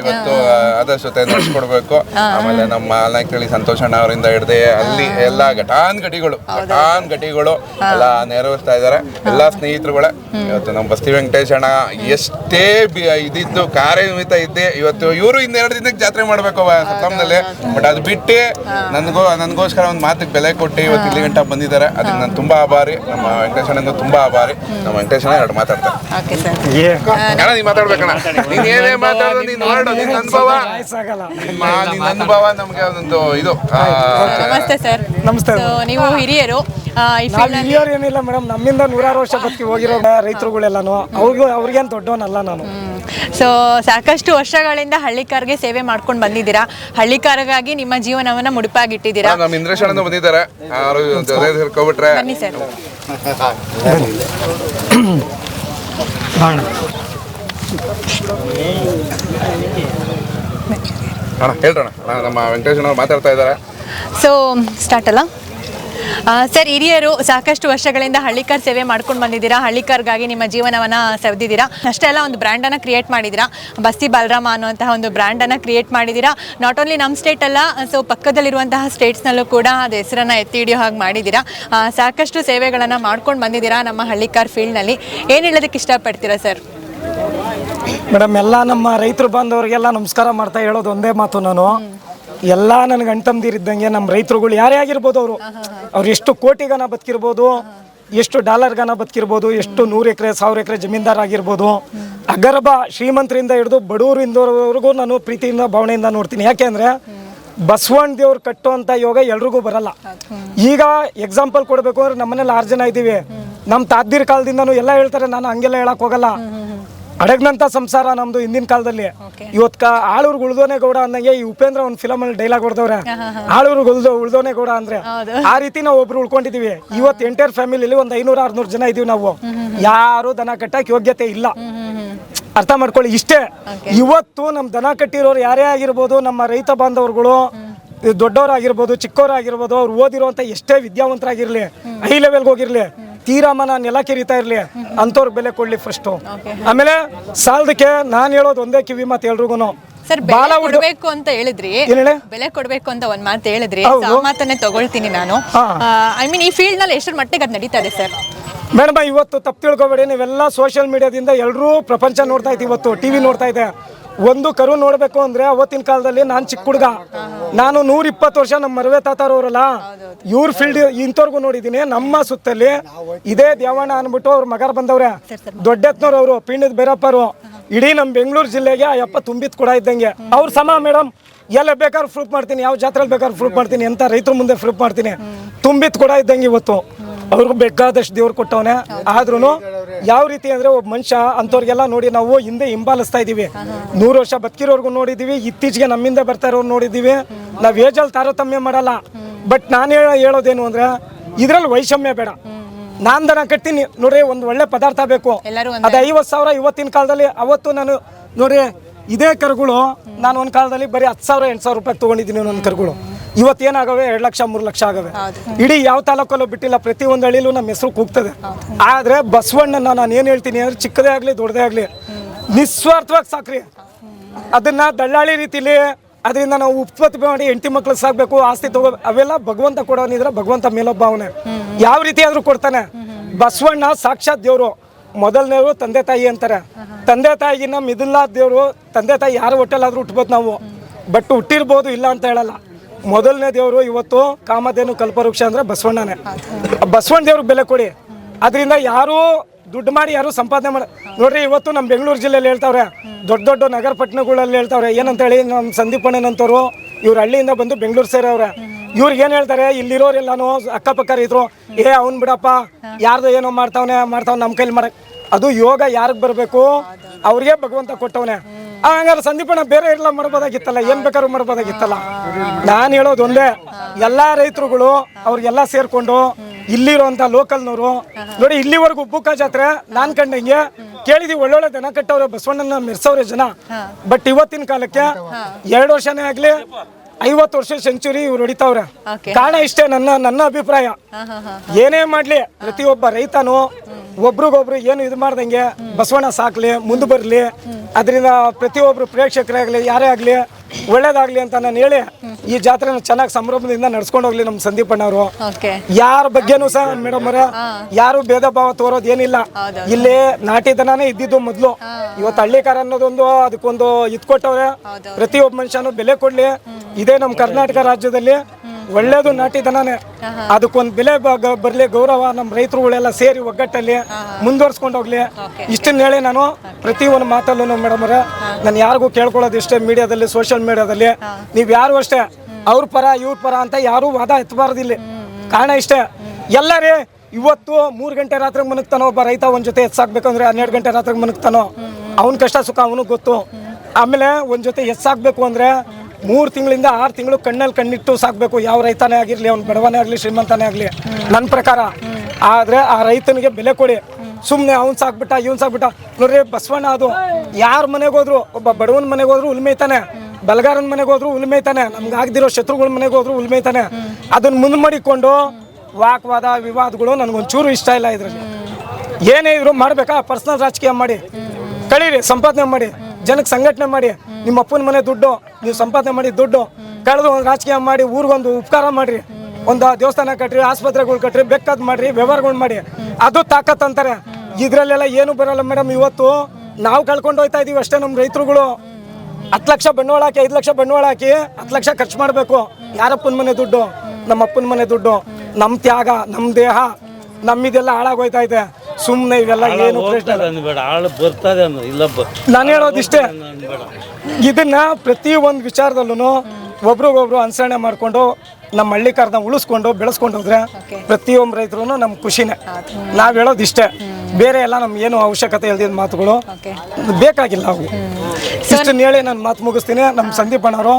Speaker 2: ಇವತ್ತು ಆದರ್ಶ ಜೊತೆ ನಡೆಸ್ಕೊಡ್ಬೇಕು. ಆಮೇಲೆ ನಮ್ಮ ನಾಯಕಳಿ ಸಂತೋಷಣ್ಣ ಅವರಿಂದ ಹಿಡ್ದೆ ಅಲ್ಲಿ ಎಲ್ಲ ಘಟಾನ್ ಘಟಿಗಳು ಘಟಾನ್ ಘಟಿಗಳು ಎಲ್ಲ ನೆರವೇರಿಸ್ತಾ ಇದ್ದಾರೆ. ಎಲ್ಲ ಸ್ನೇಹಿತರುಗಳೇ ಇವತ್ತು ನಮ್ಮ ಬಸ್ತಿ ವೆಂಕಟೇಶ್ ಅಣ್ಣ ಎಷ್ಟೇ ಬಿ- ಇದಿದ್ದು ಕಾರ್ಯನಿಮಿತ ಇದ್ದೆ ಇವತ್ತು ಇವರು ಇನ್ನೆರಡು ದಿನಕ್ಕೆ ಜಾತ್ರೆ ಮಾಡ್ಬೇಕು ಸಪ್ತಮ್ನಲ್ಲಿ ಬಟ್ ಅದು ಬಿಟ್ಟು ನನಗೋ ನನಗೋಸ್ಕರ ಒಂದು ಮಾತಿಗೆ ಬೆಲೆ ಕೊಟ್ಟು ಇವತ್ತು ಇಲ್ಲಿ ಗಂಟ ಬಂದಿದ್ದಾರೆ. ಅದಕ್ಕೆ ನಾನು ತುಂಬಾ ಆಭಾರಿ. ನಮ್ಮ ವೆಂಕಟೇಶ್ ಅಣ್ಣ ತುಂಬಾ ಆಭಾರಿ. ನಮ್ಮ ವೆಂಕಟೇಶ್ ಅಣ್ಣ ಎರಡು ಮಾತಾಡ್ತಾರೆ.
Speaker 1: Okay sir.
Speaker 2: ಅಣ್ಣ ನೀ ಮಾತಾಡ್ಬೇಕಣ್ಣ. ನೀನ್ ಏನೇ ಮಾತಾಡೋದು ನೀನ್ ಅನುಭವ. ನಿಮ್ಮ ನಿನ್ನ ಅನುಭವ ನಮ್ಗೆ ಒಂದೊಂದು ಇದು.
Speaker 1: ನಮಸ್ತೆ ಸರ್.
Speaker 3: ನಮಸ್ತೆ.
Speaker 1: So, ನೀವು ಹಿರಿಯರು ಆ, ಈ
Speaker 3: ನಾವು
Speaker 1: ಫೀಲ್ಡ್
Speaker 3: ಹಿರಿಯರು ಏನಿಲ್ಲ ಮೇಡಮ್ ನಮ್ಮಿಂದ ನೂರಾರು ವರ್ಷ ಬದುಕಿ ಹೋಗಿರೋ ರೈತರುಗಳೆಲ್ಲಾನು ಅವ್ರಿಗೂ ಅವ್ರಿಗೇನು ದೊಡ್ಡವನಲ್ಲ ನಾನು.
Speaker 1: ಸೊ ಸಾಕಷ್ಟು ವರ್ಷಗಳಿಂದ ಹಳ್ಳಿಕಾರ್ಗೆ ಸೇವೆ ಮಾಡ್ಕೊಂಡು ಬಂದಿದ್ದೀರಾ? ಹಳ್ಳಿಕಾರಗಾಗಿ ನಿಮ್ಮ ಜೀವನವನ್ನ ಮುಡುಪಾಗಿಟ್ಟಿದ್ದೀರಾ?
Speaker 2: ನಮ್ಮ ಇಂದ್ರೇಶ್ ಅಣ್ಣ ಬಂದಿದ್ದಾರೆ. ಯಾರು ಜೊತೆ ಸೇರ್ಕೊಬಿಟ್ರೆ
Speaker 1: ಬನ್ನಿ ಸರ್.
Speaker 2: ಅಣ್ಣ ಹೇಳ್ರಣ ನಮ್ಮ ವೆಂಕಟೇಶ್ ಅಣ್ಣ ಮಾತಾಡ್ತಾ ಇದ್ದಾರೆ.
Speaker 1: ಸೊ ಸ್ಟಾರ್ಟ್ ಅಲ್ಲ? ಸರ್ ಹಿರಿಯರು ಸಾಕಷ್ಟು ವರ್ಷಗಳಿಂದ ಹಳ್ಳಿಕಾರ್ ಸೇವೆ ಮಾಡ್ಕೊಂಡು ಬಂದಿದ್ದೀರಾ? ಹಳ್ಳಿಕಾರ್ಗಾಗಿ ನಿಮ್ಮ ಜೀವನವನ್ನು ಸೆವೆದಿದ್ದೀರಾ? ಅಷ್ಟೇ ಅಲ್ಲ ಒಂದು ಬ್ರ್ಯಾಂಡನ್ನು ಕ್ರಿಯೇಟ್ ಮಾಡಿದ್ದೀರಾ? ಬಸ್ತಿ ಬಲರಾಮ ಅನ್ನುವಂತಹ ಒಂದು ಬ್ರ್ಯಾಂಡನ್ನು ಕ್ರಿಯೇಟ್ ಮಾಡಿದ್ದೀರಾ? ನಾಟ್ ಓನ್ಲಿ ನಮ್ಮ ಸ್ಟೇಟ್ ಅಲ್ಲ ಸೊ ಪಕ್ಕದಲ್ಲಿರುವಂತಹ ಸ್ಟೇಟ್ಸ್ನಲ್ಲೂ ಕೂಡ ಅದು ಹೆಸರನ್ನು ಎತ್ತಿ ಹಿಡಿಯೋ ಹಾಗೆ ಮಾಡಿದ್ದೀರಾ? ಸಾಕಷ್ಟು ಸೇವೆಗಳನ್ನು ಮಾಡ್ಕೊಂಡು ಬಂದಿದ್ದೀರಾ ನಮ್ಮ ಹಳ್ಳಿಕಾರ್ ಫೀಲ್ಡ್ನಲ್ಲಿ ಏನು ಹೇಳೋದಕ್ಕೆ ಇಷ್ಟಪಡ್ತೀರಾ ಸರ್?
Speaker 3: ಮೇಡಮ್ ಎಲ್ಲ ನಮ್ಮ ರೈತರು ಬಂದವರಿಗೆಲ್ಲ ನಮಸ್ಕಾರ ಮಾಡ್ತಾ ಹೇಳೋದು ಒಂದೇ ಮಾತು ನಾನು. ಎಲ್ಲ ನನಗೆ ಅಣ್ತಂದಿರಿದ್ದಂಗೆ ನಮ್ಮ ರೈತರುಗಳು ಯಾರೇ ಆಗಿರ್ಬೋದು ಅವರು. ಅವ್ರು ಎಷ್ಟು ಕೋಟಿಗನ ಬದುಕಿರ್ಬೋದು ಎಷ್ಟು ಡಾಲರ್ಗನ ಬದುಕಿರ್ಬೋದು ಎಷ್ಟು ನೂರು ಎಕರೆ ಸಾವಿರ ಎಕರೆ ಜಮೀನ್ದಾರ್ ಆಗಿರ್ಬೋದು. ಅಗರ್ಭ ಶ್ರೀಮಂತರಿಂದ ಹಿಡಿದು ಬಡವರಿಂದವರೆಗೂ ನಾನು ಪ್ರೀತಿಯಿಂದ ಭಾವನೆಯಿಂದ ನೋಡ್ತೀನಿ. ಯಾಕೆ ಅಂದ್ರೆ ಬಸವಣ್ಣ ದೇವ್ರು ಕಟ್ಟುವಂಥ ಯೋಗ ಎಲ್ರಿಗೂ ಬರಲ್ಲ. ಈಗ ಎಕ್ಸಾಂಪಲ್ ಕೊಡಬೇಕು ಅಂದ್ರೆ ನಮ್ಮನೇಲಿ ಆರು ಜನ ಇದ್ದೀವಿ ನಮ್ಮ ತಾದ್ದಿರ ಕಾಲದಿಂದನೂ ಎಲ್ಲ ಹೇಳ್ತಾರೆ ನಾನು ಹಂಗೆಲ್ಲ ಹೇಳಕ್ ಹೋಗಲ್ಲ. ಅಡಗ್ನಂತ ಸಂಸಾರ ನಮ್ದು ಹಿಂದಿನ ಕಾಲದಲ್ಲಿ. ಇವತ್ ಆಳೂರ್ ಉಳ್ದೋನೆ ಗೌಡ ಅಂದಂಗೆ ಈ ಉಪೇಂದ್ರ ಒಂದು ಫಿಲಮ್ ಅಲ್ಲಿ ಡೈಲಾಗ್ ಹೊಡೆದವ್ರೆ. ಆಳೂರು ಉಳ್ದೋ ಉಳ್ದೋನೆ ಗೌಡ ಅಂದ್ರೆ. ಆ ರೀತಿ ನಾವು ಒಬ್ರು ಉಳ್ಕೊಂಡಿದೀವಿ. ಇವತ್ತು ಎಂಟೈರ್ ಫ್ಯಾಮಿಲಿಲಿ ಒಂದ್ ಐನೂರ ಆರ್ನೂರು ಜನ ಇದೀವಿ ನಾವು. ಯಾರು ದನ ಕಟ್ಟಕ್ ಯೋಗ್ಯತೆ ಇಲ್ಲ. ಅರ್ಥ ಮಾಡ್ಕೊಳ್ಳಿ ಇಷ್ಟೇ. ಇವತ್ತು ನಮ್ಮ ದನ ಕಟ್ಟಿರೋರು ಯಾರೇ ಆಗಿರ್ಬೋದು ನಮ್ಮ ರೈತ ಬಾಂಧವರುಗಳು ದೊಡ್ಡವರಾಗಿರ್ಬೋದು ಚಿಕ್ಕವರಾಗಿರ್ಬೋದು ಅವ್ರು ಓದಿರುವಂತ ಎಷ್ಟೇ ವಿದ್ಯಾವಂತರಾಗಿರ್ಲಿ ಹೈ ಲೆವೆಲ್ಗೆ ಹೋಗಿರ್ಲಿ ತೀರಾಮನ ನೆಲ ಕೆರಿತಾ ಇರ್ಲಿ ಅಂಥವ್ರಿಗೆ ಬೆಲೆ ಕೊಡ್ಲಿ ಫಸ್ಟು ಆಮೇಲೆ ಸಾಲದಕ್ಕೆ ನಾನು ಹೇಳೋದು ಒಂದೇ ಕಿವಿ ಮಾತು ಎಲ್ರಿಗೂ
Speaker 1: ಸರ್
Speaker 3: ಬಾಲ
Speaker 1: ಕೊಡ್ಬೇಕು ಅಂತ ಹೇಳಿದ್ರಿ. ಬೆಲೆ ಕೊಡ್ಬೇಕು ಅಂತ ಒಂದ್ ಮಾತು ಹೇಳಿದ್ರಿ. ಆ ಮಾತನ್ನೇ ತಗೊಳ್ತೀನಿ ನಾನು. ಐ ಮೀನ್ ಈ ಫೀಲ್ಡ್ನಲ್ಲಿ ಎಷ್ಟರ ಮಟ್ಟಿಗೆ ಅದು ನಡೀತಾ ಇದೆ ಸರ್
Speaker 3: ಮೇಡಮ್ ಇವತ್ತು ತಪ್ಪು ತಿಳ್ಕೊಬೇಡಿ ನೀವೆಲ್ಲ ಸೋಷಿಯಲ್ ಮೀಡಿಯಾದಿಂದ ಎಲ್ಲರೂ ಪ್ರಪಂಚ ನೋಡ್ತಾ ಇದ್ದೀವಿ ಇವತ್ತು ಟಿವಿ ನೋಡ್ತಾ ಇದೆ. ಒಂದು ಕರು ನೋಡಬೇಕು ಅಂದ್ರೆ ಅವತ್ತಿನ ಕಾಲದಲ್ಲಿ ನಾನು ಚಿಕ್ಕ ಹುಡುಗ. ನಾನು ನೂರ ಇಪ್ಪತ್ತು ವರ್ಷ ನಮ್ಮ ಮರವೆ ತಾತಾರವರಲ್ಲ. ಇವ್ರ ಫೀಲ್ಡ್ ಇಂಥವ್ರಿಗೂ ನೋಡಿದ್ದೀನಿ. ನಮ್ಮ ಸುತ್ತಲ್ಲಿ ಇದೇ ದೇವಣ್ಣ ಅನ್ಬಿಟ್ಟು ಅವ್ರ ಮಗರ್ ಬಂದವ್ರೆ. ದೊಡ್ಡೆತ್ನವ್ರು ಅವರು ಪಿಂಡದ ಬೇರಪ್ಪರು. ಇಡೀ ನಮ್ಮ ಬೆಂಗಳೂರು ಜಿಲ್ಲೆಗೆ ಆ ಯಪ್ಪ ತುಂಬಿದ್ ಕೂಡ ಇದ್ದಂಗೆ. ಅವ್ರ ಸಮ ಮೇಡಮ್ ಎಲ್ಲ ಬೇಕಾದ್ರೂ ಪ್ರೂಫ್ ಮಾಡ್ತೀನಿ. ಯಾವ ಜಾತ್ರೆಲಿ ಬೇಕಾದ್ರೂ ಪ್ರೂಫ್ ಮಾಡ್ತೀನಿ. ಅಂತ ರೈತರ ಮುಂದೆ ಪ್ರೂಫ್ ಮಾಡ್ತೀನಿ. ತುಂಬಿತ್ ಕೂಡ ಇದ್ದಂಗೆ ಇವತ್ತು. ಅವ್ರಿಗೂ ಬೇಕಾದಷ್ಟು ದೇವ್ರು ಕೊಟ್ಟವನೆ. ಆದ್ರೂ ಯಾವ ರೀತಿ ಅಂದ್ರೆ ಒಬ್ಬ ಮನುಷ್ಯ ಅಂಥವ್ರಿಗೆಲ್ಲ ನೋಡಿ ನಾವು ಹಿಂದೆ ಹಿಂಬಾಲಿಸ್ತಾ ಇದೀವಿ ನೂರು ವರ್ಷ ಬದುಕಿರೋರ್ಗು ನೋಡಿದೀವಿ ಇತ್ತೀಚೆಗೆ ನಮ್ಮಿಂದ ಬರ್ತಾ ಇರೋರು ನೋಡಿದೀವಿ ನಾವ್ ಏಜಲ್ಲಿ ತಾರತಮ್ಯ ಮಾಡಲ್ಲ. ಬಟ್ ನಾನು ಹೇಳೋದೇನು ಅಂದ್ರೆ ಇದ್ರಲ್ಲಿ ವೈಷಮ್ಯ ಬೇಡ. ನಾನ್ ದನ ಕಟ್ತೀನಿ. ನೋಡ್ರಿ ಒಂದು ಒಳ್ಳೆ ಪದಾರ್ಥ ಬೇಕು. ಅದು ಐವತ್ತು ಸಾವಿರ ಇವತ್ತಿನ ಕಾಲದಲ್ಲಿ ಅವತ್ತು ನಾನು ನೋಡ್ರಿ ಇದೇ ಕರುಗಳು ನಾನು ಒಂದು ಕಾಲದಲ್ಲಿ ಬರೀ ಹತ್ತು ಸಾವಿರ ಎಂಟು ಸಾವಿರ ರೂಪಾಯಿ ತೊಗೊಂಡಿದ್ದೀನಿ ನನ್ನ ಕರುಗಳು. ಇವತ್ತು ಏನಾಗವೆ ಎರಡು ಲಕ್ಷ ಮೂರು ಲಕ್ಷ ಆಗವೆ. ಇಡೀ ಯಾವ ತಾಲೂಕಲ್ಲೂ ಬಿಟ್ಟಿಲ್ಲ ಪ್ರತಿ ಒಂದು ಹಳ್ಳಿಲೂ ನಮ್ಮ ಹೆಸರು ಕೂಗ್ತದೆ. ಆದರೆ ಬಸವಣ್ಣನ ನಾನು ಏನು ಹೇಳ್ತೀನಿ ಅಂದ್ರೆ ಚಿಕ್ಕದೇ ಆಗಲಿ ದೊಡ್ಡದೇ ಆಗಲಿ ನಿಸ್ವಾರ್ಥವಾಗಿ ಸಾಕ್ರಿ. ಅದನ್ನ ದಳ್ಳಾಳಿ ರೀತಿಲಿ ಅದರಿಂದ ನಾವು ಉತ್ಪತ್ತಿ ಮಾಡಿ ಹೆಂಡತಿ ಮಕ್ಳು ಸಾಕ್ಬೇಕು ಆಸ್ತಿ ತಗೋ ಅವೆಲ್ಲ ಭಗವಂತ ಕೊಡೋನಿದ್ರೆ ಭಗವಂತ ಮೇಲೊಬ್ಬ ಭಾವನೆ ಯಾವ ರೀತಿ ಆದ್ರೂ ಕೊಡ್ತಾನೆ. ಬಸವಣ್ಣ ಸಾಕ್ಷಾತ್ ದೇವರು. ಮೊದಲನೇವರು ತಂದೆ ತಾಯಿ ಅಂತಾರೆ. ತಂದೆ ತಾಯಿಗಿನ್ನ ಮಿದಿಲ್ಲ ದೇವರು ತಂದೆ ತಾಯಿ ಯಾರು ಹೊಟ್ಟೆಲಾದ್ರೂ ಹುಟ್ಬೋದು ನಾವು. ಬಟ್ ಹುಟ್ಟಿರ್ಬೋದು ಇಲ್ಲ ಅಂತ ಹೇಳಲ್ಲ. ಮೊದಲನೇ ದೇವರು ಇವತ್ತು ಕಾಮಧೇನು ಕಲ್ಪವೃಕ್ಷ ಅಂದ್ರೆ ಬಸವಣ್ಣನೇ. ಬಸವಣ್ಣ ದೇವ್ರಿಗೆ ಬೆಲೆ ಕೊಡಿ. ಅದರಿಂದ ಯಾರು ದುಡ್ಡು ಮಾಡಿ ಯಾರು ಸಂಪಾದನೆ ಮಾಡಿ ನೋಡ್ರಿ, ಇವತ್ತು ನಮ್ಮ ಬೆಂಗಳೂರು ಜಿಲ್ಲೆಯಲ್ಲಿ ಹೇಳ್ತಾವ್ರೆ, ದೊಡ್ಡ ದೊಡ್ಡ ನಗರ ಪಟ್ಟಣಗಳಲ್ಲಿ ಹೇಳ್ತಾವ್ರೆ, ಏನಂತ ಹೇಳಿ ನಮ್ಮ ಸಂದೀಪ್ ಅಣ್ಣನಂತವ್ರು, ಇವ್ರ ಹಳ್ಳಿಯಿಂದ ಬಂದು ಬೆಂಗಳೂರು ಸೇರವ್ರೆ. ಇವ್ರಿಗೆ ಏನು ಹೇಳ್ತಾರೆ ಇಲ್ಲಿರೋರೆಲ್ಲಾನು ಅಕ್ಕಪಕ್ಕ ಇದ್ರು, ಏ, ಅವ್ನ್ ಬಿಡಪ್ಪ, ಯಾರ್ದು ಏನೋ ಮಾಡ್ತಾವನೆ, ಮಾಡ್ತಾವ್ ನಮ್ಮ ಕೈಲಿ ಮಾಡಕ್ ಅದು ಯೋಗ ಯಾರಿಗೆ ಬರಬೇಕು? ಅವ್ರಿಗೆ ಭಗವಂತ ಕೊಟ್ಟವನೆ. ಹಂಗಾರೆ ಸಂದೀಪಣ್ಣ ಬೇರೆ ಎಲ್ಲ ಮಾಡ್ಬೋದಾಗಿತ್ತಲ್ಲ ಏನ್ ಬೇಕಾದ್ರೂ ಮಾಡ್ಬೋದಾಗಿತ್ತಲ್ಲ ನಾನು ಹೇಳೋದು ಒಂದೇ ಎಲ್ಲಾ ರೈತರುಗಳು ಅವ್ರಿಗೆಲ್ಲ ಸೇರ್ಕೊಂಡು ಇಲ್ಲಿರುವಂತ ಲೋಕಲ್ನವರು ನೋಡಿ ಇಲ್ಲಿವರೆಗೂ ಉಬ್ಬುಕ ಜಾತ್ರೆ ನಾನ್ ಕಂಡಂಗೆ ಕೇಳಿದ್ವಿ ಒಳ್ಳೊಳ್ಳೆ ದನ ಕಟ್ಟವ್ರೆ ಬಸವಣ್ಣನ ಮೆರ್ಸವ್ರೆ ಜನ. ಬಟ್ ಇವತ್ತಿನ ಕಾಲಕ್ಕೆ ಎರಡು ವರ್ಷನೇ ಆಗ್ಲಿ ಐವತ್ತು ವರ್ಷ ಸೆಂಚುರಿ ಇವ್ರು ಹೊಡಿತಾವ್ರೆ. ಕಾರಣ ಇಷ್ಟೇ ನನ್ನ ನನ್ನ ಅಭಿಪ್ರಾಯ. ಏನೇ ಮಾಡ್ಲಿ ಪ್ರತಿಯೊಬ್ಬ ರೈತನು ಒಬ್ರಿಗೊಬ್ರು ಏನು ಇದು ಮಾಡ್ದಂಗೆ ಬಸವಣ್ಣ ಸಾಕ್ಲಿ ಮುಂದೆ ಬರ್ಲಿ. ಅದರಿಂದ ಪ್ರತಿಯೊಬ್ರು ಪ್ರೇಕ್ಷಕರಾಗ್ಲಿ ಯಾರೇ ಆಗಲಿ ಒಳ್ಳೇದಾಗ್ಲಿ ಅಂತ ನಾನು ಹೇಳಿ ಈ ಜಾತ್ರೆನ ಚೆನ್ನಾಗಿ ಸಂಭ್ರಮದಿಂದ ನಡ್ಸ್ಕೊಂಡು ಹೋಗ್ಲಿ ನಮ್ಮ ಸಂದೀಪ್ ಅಣ್ಣವರು.
Speaker 1: ಓಕೆ.
Speaker 3: ಯಾರ ಬಗ್ಗೆನೂ ಸಹ ಮೇಡಮ್ ಅವರ ಯಾರು ಭೇದ ಭಾವ ತೋರೋದು ಏನಿಲ್ಲ. ಇಲ್ಲಿ ನಾಟಿ ದನನೇ ಇದ್ದಿದ್ದು ಮೊದಲು. ಇವತ್ತು ಹಳ್ಳಿಕಾರ ಅನ್ನೋದೊಂದು ಅದಕ್ಕೊಂದು ಇದ್ ಕೊಟ್ಟವ್ರೆ. ಪ್ರತಿಯೊಬ್ಬ ಮನುಷ್ಯನು ಬೆಲೆ ಕೊಡ್ಲಿ. ಇದೇ ನಮ್ಮ ಕರ್ನಾಟಕ ರಾಜ್ಯದಲ್ಲಿ ಒಳ್ಳೇದು ನಾಟಿ ದನನೇ ಅದಕ್ಕೊಂದು ಬೆಲೆ ಬರ್ಲಿ ಗೌರವ ನಮ್ಮ ರೈತರುಗಳೆಲ್ಲ ಸೇರಿ ಒಗ್ಗಟ್ಟಲ್ಲಿ ಮುಂದುವರ್ಸ್ಕೊಂಡು ಹೋಗ್ಲಿ. ಇಷ್ಟನ್ನ ಹೇಳಿ ನಾನು ಪ್ರತಿ ಒಂದು ಮಾತಲ್ಲೂ ಮೇಡಮ್ ಅವರೇ ನಾನು ಯಾರಿಗೂ ಕೇಳ್ಕೊಳ್ಳೋದು ಇಷ್ಟೇ ಮೀಡಿಯಾದಲ್ಲಿ ಸೋಷಿಯಲ್ ಮೀಡಿಯಾದಲ್ಲಿ. ನೀವು ಯಾರು ಅಷ್ಟೇ ಅವ್ರ ಪರ ಇವ್ರ ಪರ ಅಂತ ಯಾರು ವಾದ ಎತ್ತಬಾರ್ದಿಲ್ಲ ಕಾರಣ ಇಷ್ಟೇ. ಎಲ್ಲರೇ ಇವತ್ತು ಮೂರು ಗಂಟೆ ರಾತ್ರಿ ಮನಗ್ತಾನೋ ಒಬ್ಬ ರೈತ ಒಂದ್ ಜೊತೆ ಎತ್ತಾಕ್ಬೇಕಂದ್ರೆ ಹನ್ನೆರಡು ಗಂಟೆ ರಾತ್ರಿ ಮನಗ್ತಾನೋ ಅವನ ಕಷ್ಟ ಸುಖ ಅವನಿಗೆ ಗೊತ್ತು. ಆಮೇಲೆ ಒಂದ್ ಜೊತೆ ಎತ್ತಾಕ್ಬೇಕು ಅಂದ್ರೆ ಮೂರು ತಿಂಗಳಿಂದ ಆರು ತಿಂಗಳು ಕಣ್ಣಲ್ಲಿ ಕಣ್ಣಿಟ್ಟು ಸಾಕ್ಬೇಕು. ಯಾವ ರೈತನೇ ಆಗಿರಲಿ, ಅವ್ನು ಬಡವನೇ ಆಗಲಿ, ಶ್ರೀಮಂತನೇ ಆಗಲಿ. ನನ್ನ ಪ್ರಕಾರ, ಆದ್ರೆ ಆ ರೈತನಿಗೆ ಬೆಲೆ ಕೊಡಿ. ಸುಮ್ಮನೆ ಅವ್ನು ಸಾಕ್ಬಿಟ್ಟ, ಇವ್ನು ಸಾಕ್ಬಿಟ್ಟ. ನೋಡ್ರಿ, ಬಸವಣ್ಣ ಅದು ಯಾರ ಮನೆಗೆ ಹೋದ್ರು, ಒಬ್ಬ ಬಡವನ ಮನೆಗೆ ಹೋದ್ರು ಉಲ್ಮೇಯ್ತಾನೆ ಬಲಗಾರನ ಮನೆಗೆ ಹೋದ್ರು ಉಲ್ಮೇಯ್ತಾನೆ ನಮ್ಗೆ ಆಗದಿರೋ ಶತ್ರುಗಳ ಮನೆಗೆ ಹೋದ್ರು ಉಲ್ಮೇಯ್ತಾನೆ ಅದನ್ನ ಮುಂದೆ ಮಾಡಿಕೊಂಡು ವಾಕ್ವಾದ ವಿವಾದಗಳು ನನಗೊಂಚೂರು ಇಷ್ಟ ಇಲ್ಲ ಇದರಲ್ಲಿ. ಏನೇ ಇದ್ರು ಮಾಡಬೇಕಾ? ಪರ್ಸನಲ್ ರಾಜಕೀಯ ಮಾಡಿ. ಕಳೀರಿ, ಸಂಪಾದನೆ ಮಾಡಿ. ಜನಕ್ಕೆ ಸಂಘಟನೆ ಮಾಡಿ, ನಿಮ್ಮ ಅಪ್ಪನ ಮನೆ ದುಡ್ಡು, ನೀವು ಸಂಪಾದನೆ ಮಾಡಿ ದುಡ್ಡು, ಕಳೆದು ಒಂದು ರಾಜಕೀಯ ಮಾಡಿ, ಊರಿಗೊಂದು ಉಪಕಾರ ಮಾಡ್ರಿ. ಒಂದು ದೇವಸ್ಥಾನ ಕಟ್ರಿ, ಆಸ್ಪತ್ರೆಗಳು ಕಟ್ರಿ, ಬೇಕಾದ್ ಮಾಡ್ರಿ, ವ್ಯವಹಾರಗಳು ಮಾಡಿ. ಅದು ತಾಕತ್ ಅಂತಾರೆ. ಇದ್ರಲ್ಲೆಲ್ಲ ಏನು ಬರಲ್ಲ ಮೇಡಮ್. ಇವತ್ತು ನಾವು ಕಳ್ಕೊಂಡು ಹೋಯ್ತಾ ಇದೀವಿ ಅಷ್ಟೇ ನಮ್ಮ ರೈತರುಗಳು. ಹತ್ತು ಲಕ್ಷ ಬಂಡವಾಳ ಹಾಕಿ, ಐದು ಲಕ್ಷ ಬಂಡವಾಳ ಹಾಕಿ, ಹತ್ತು ಲಕ್ಷ ಖರ್ಚು ಮಾಡಬೇಕು. ಯಾರಪ್ಪನ ಮನೆ ದುಡ್ಡು? ನಮ್ಮ ಅಪ್ಪನ ಮನೆ ದುಡ್ಡು. ನಮ್ಮ ತ್ಯಾಗ, ನಮ್ಮ ದೇಹ, ನಮ್ಮಿದೆಲ್ಲ ಹಾಳಾಗೋಯ್ತಾ ಇದೆ. ಸುಮ್ಮನೆ ಇವೆಲ್ಲ ಏನು ಪ್ರಶ್ನೆ ಇಲ್ಲ.
Speaker 4: ಅನ್ಬೇಡ ಆಳು ಬರ್ತದೆ ಅನ್ನೋ ಇಲ್ಲ ಬ
Speaker 3: ನಾನು ಹೇಳೋದು
Speaker 4: ಇಷ್ಟೇ.
Speaker 3: ಇದನ್ನ ಪ್ರತಿ ಒಂದು ವಿಚಾರದಲ್ಲೂ ಒಬ್ರಿಗೊಬ್ರು ಅನುಸರಣೆ ಮಾಡಿಕೊಂಡು ನಮ್ಮ ಹಳ್ಳಿ ಕಾರ್ನ ಉಳಿಸ್ಕೊಂಡು ಬೆಳೆಸ್ಕೊಂಡು ಹೋದ್ರೆ ಪ್ರತಿಯೊಬ್ಬ ರೈತರು ನಮ್ಮ ಖುಷಿನೇ. ನಾವು ಹೇಳೋದು ಇಷ್ಟೇ. ಬೇರೆ ಎಲ್ಲ ನಮ್ಗೆ ಏನು ಅವಶ್ಯಕತೆ ಇಲ್ದಿದ್ದ ಮಾತುಗಳು ಬೇಕಾಗಿಲ್ಲ ಅವು. ಇಷ್ಟನ್ನ ಹೇಳಿ ನಾನು ಮಾತು ಮುಗಿಸ್ತೀನಿ. ನಮ್ಮ ಸಂದೀಪ್ ಅಣ್ಣವರು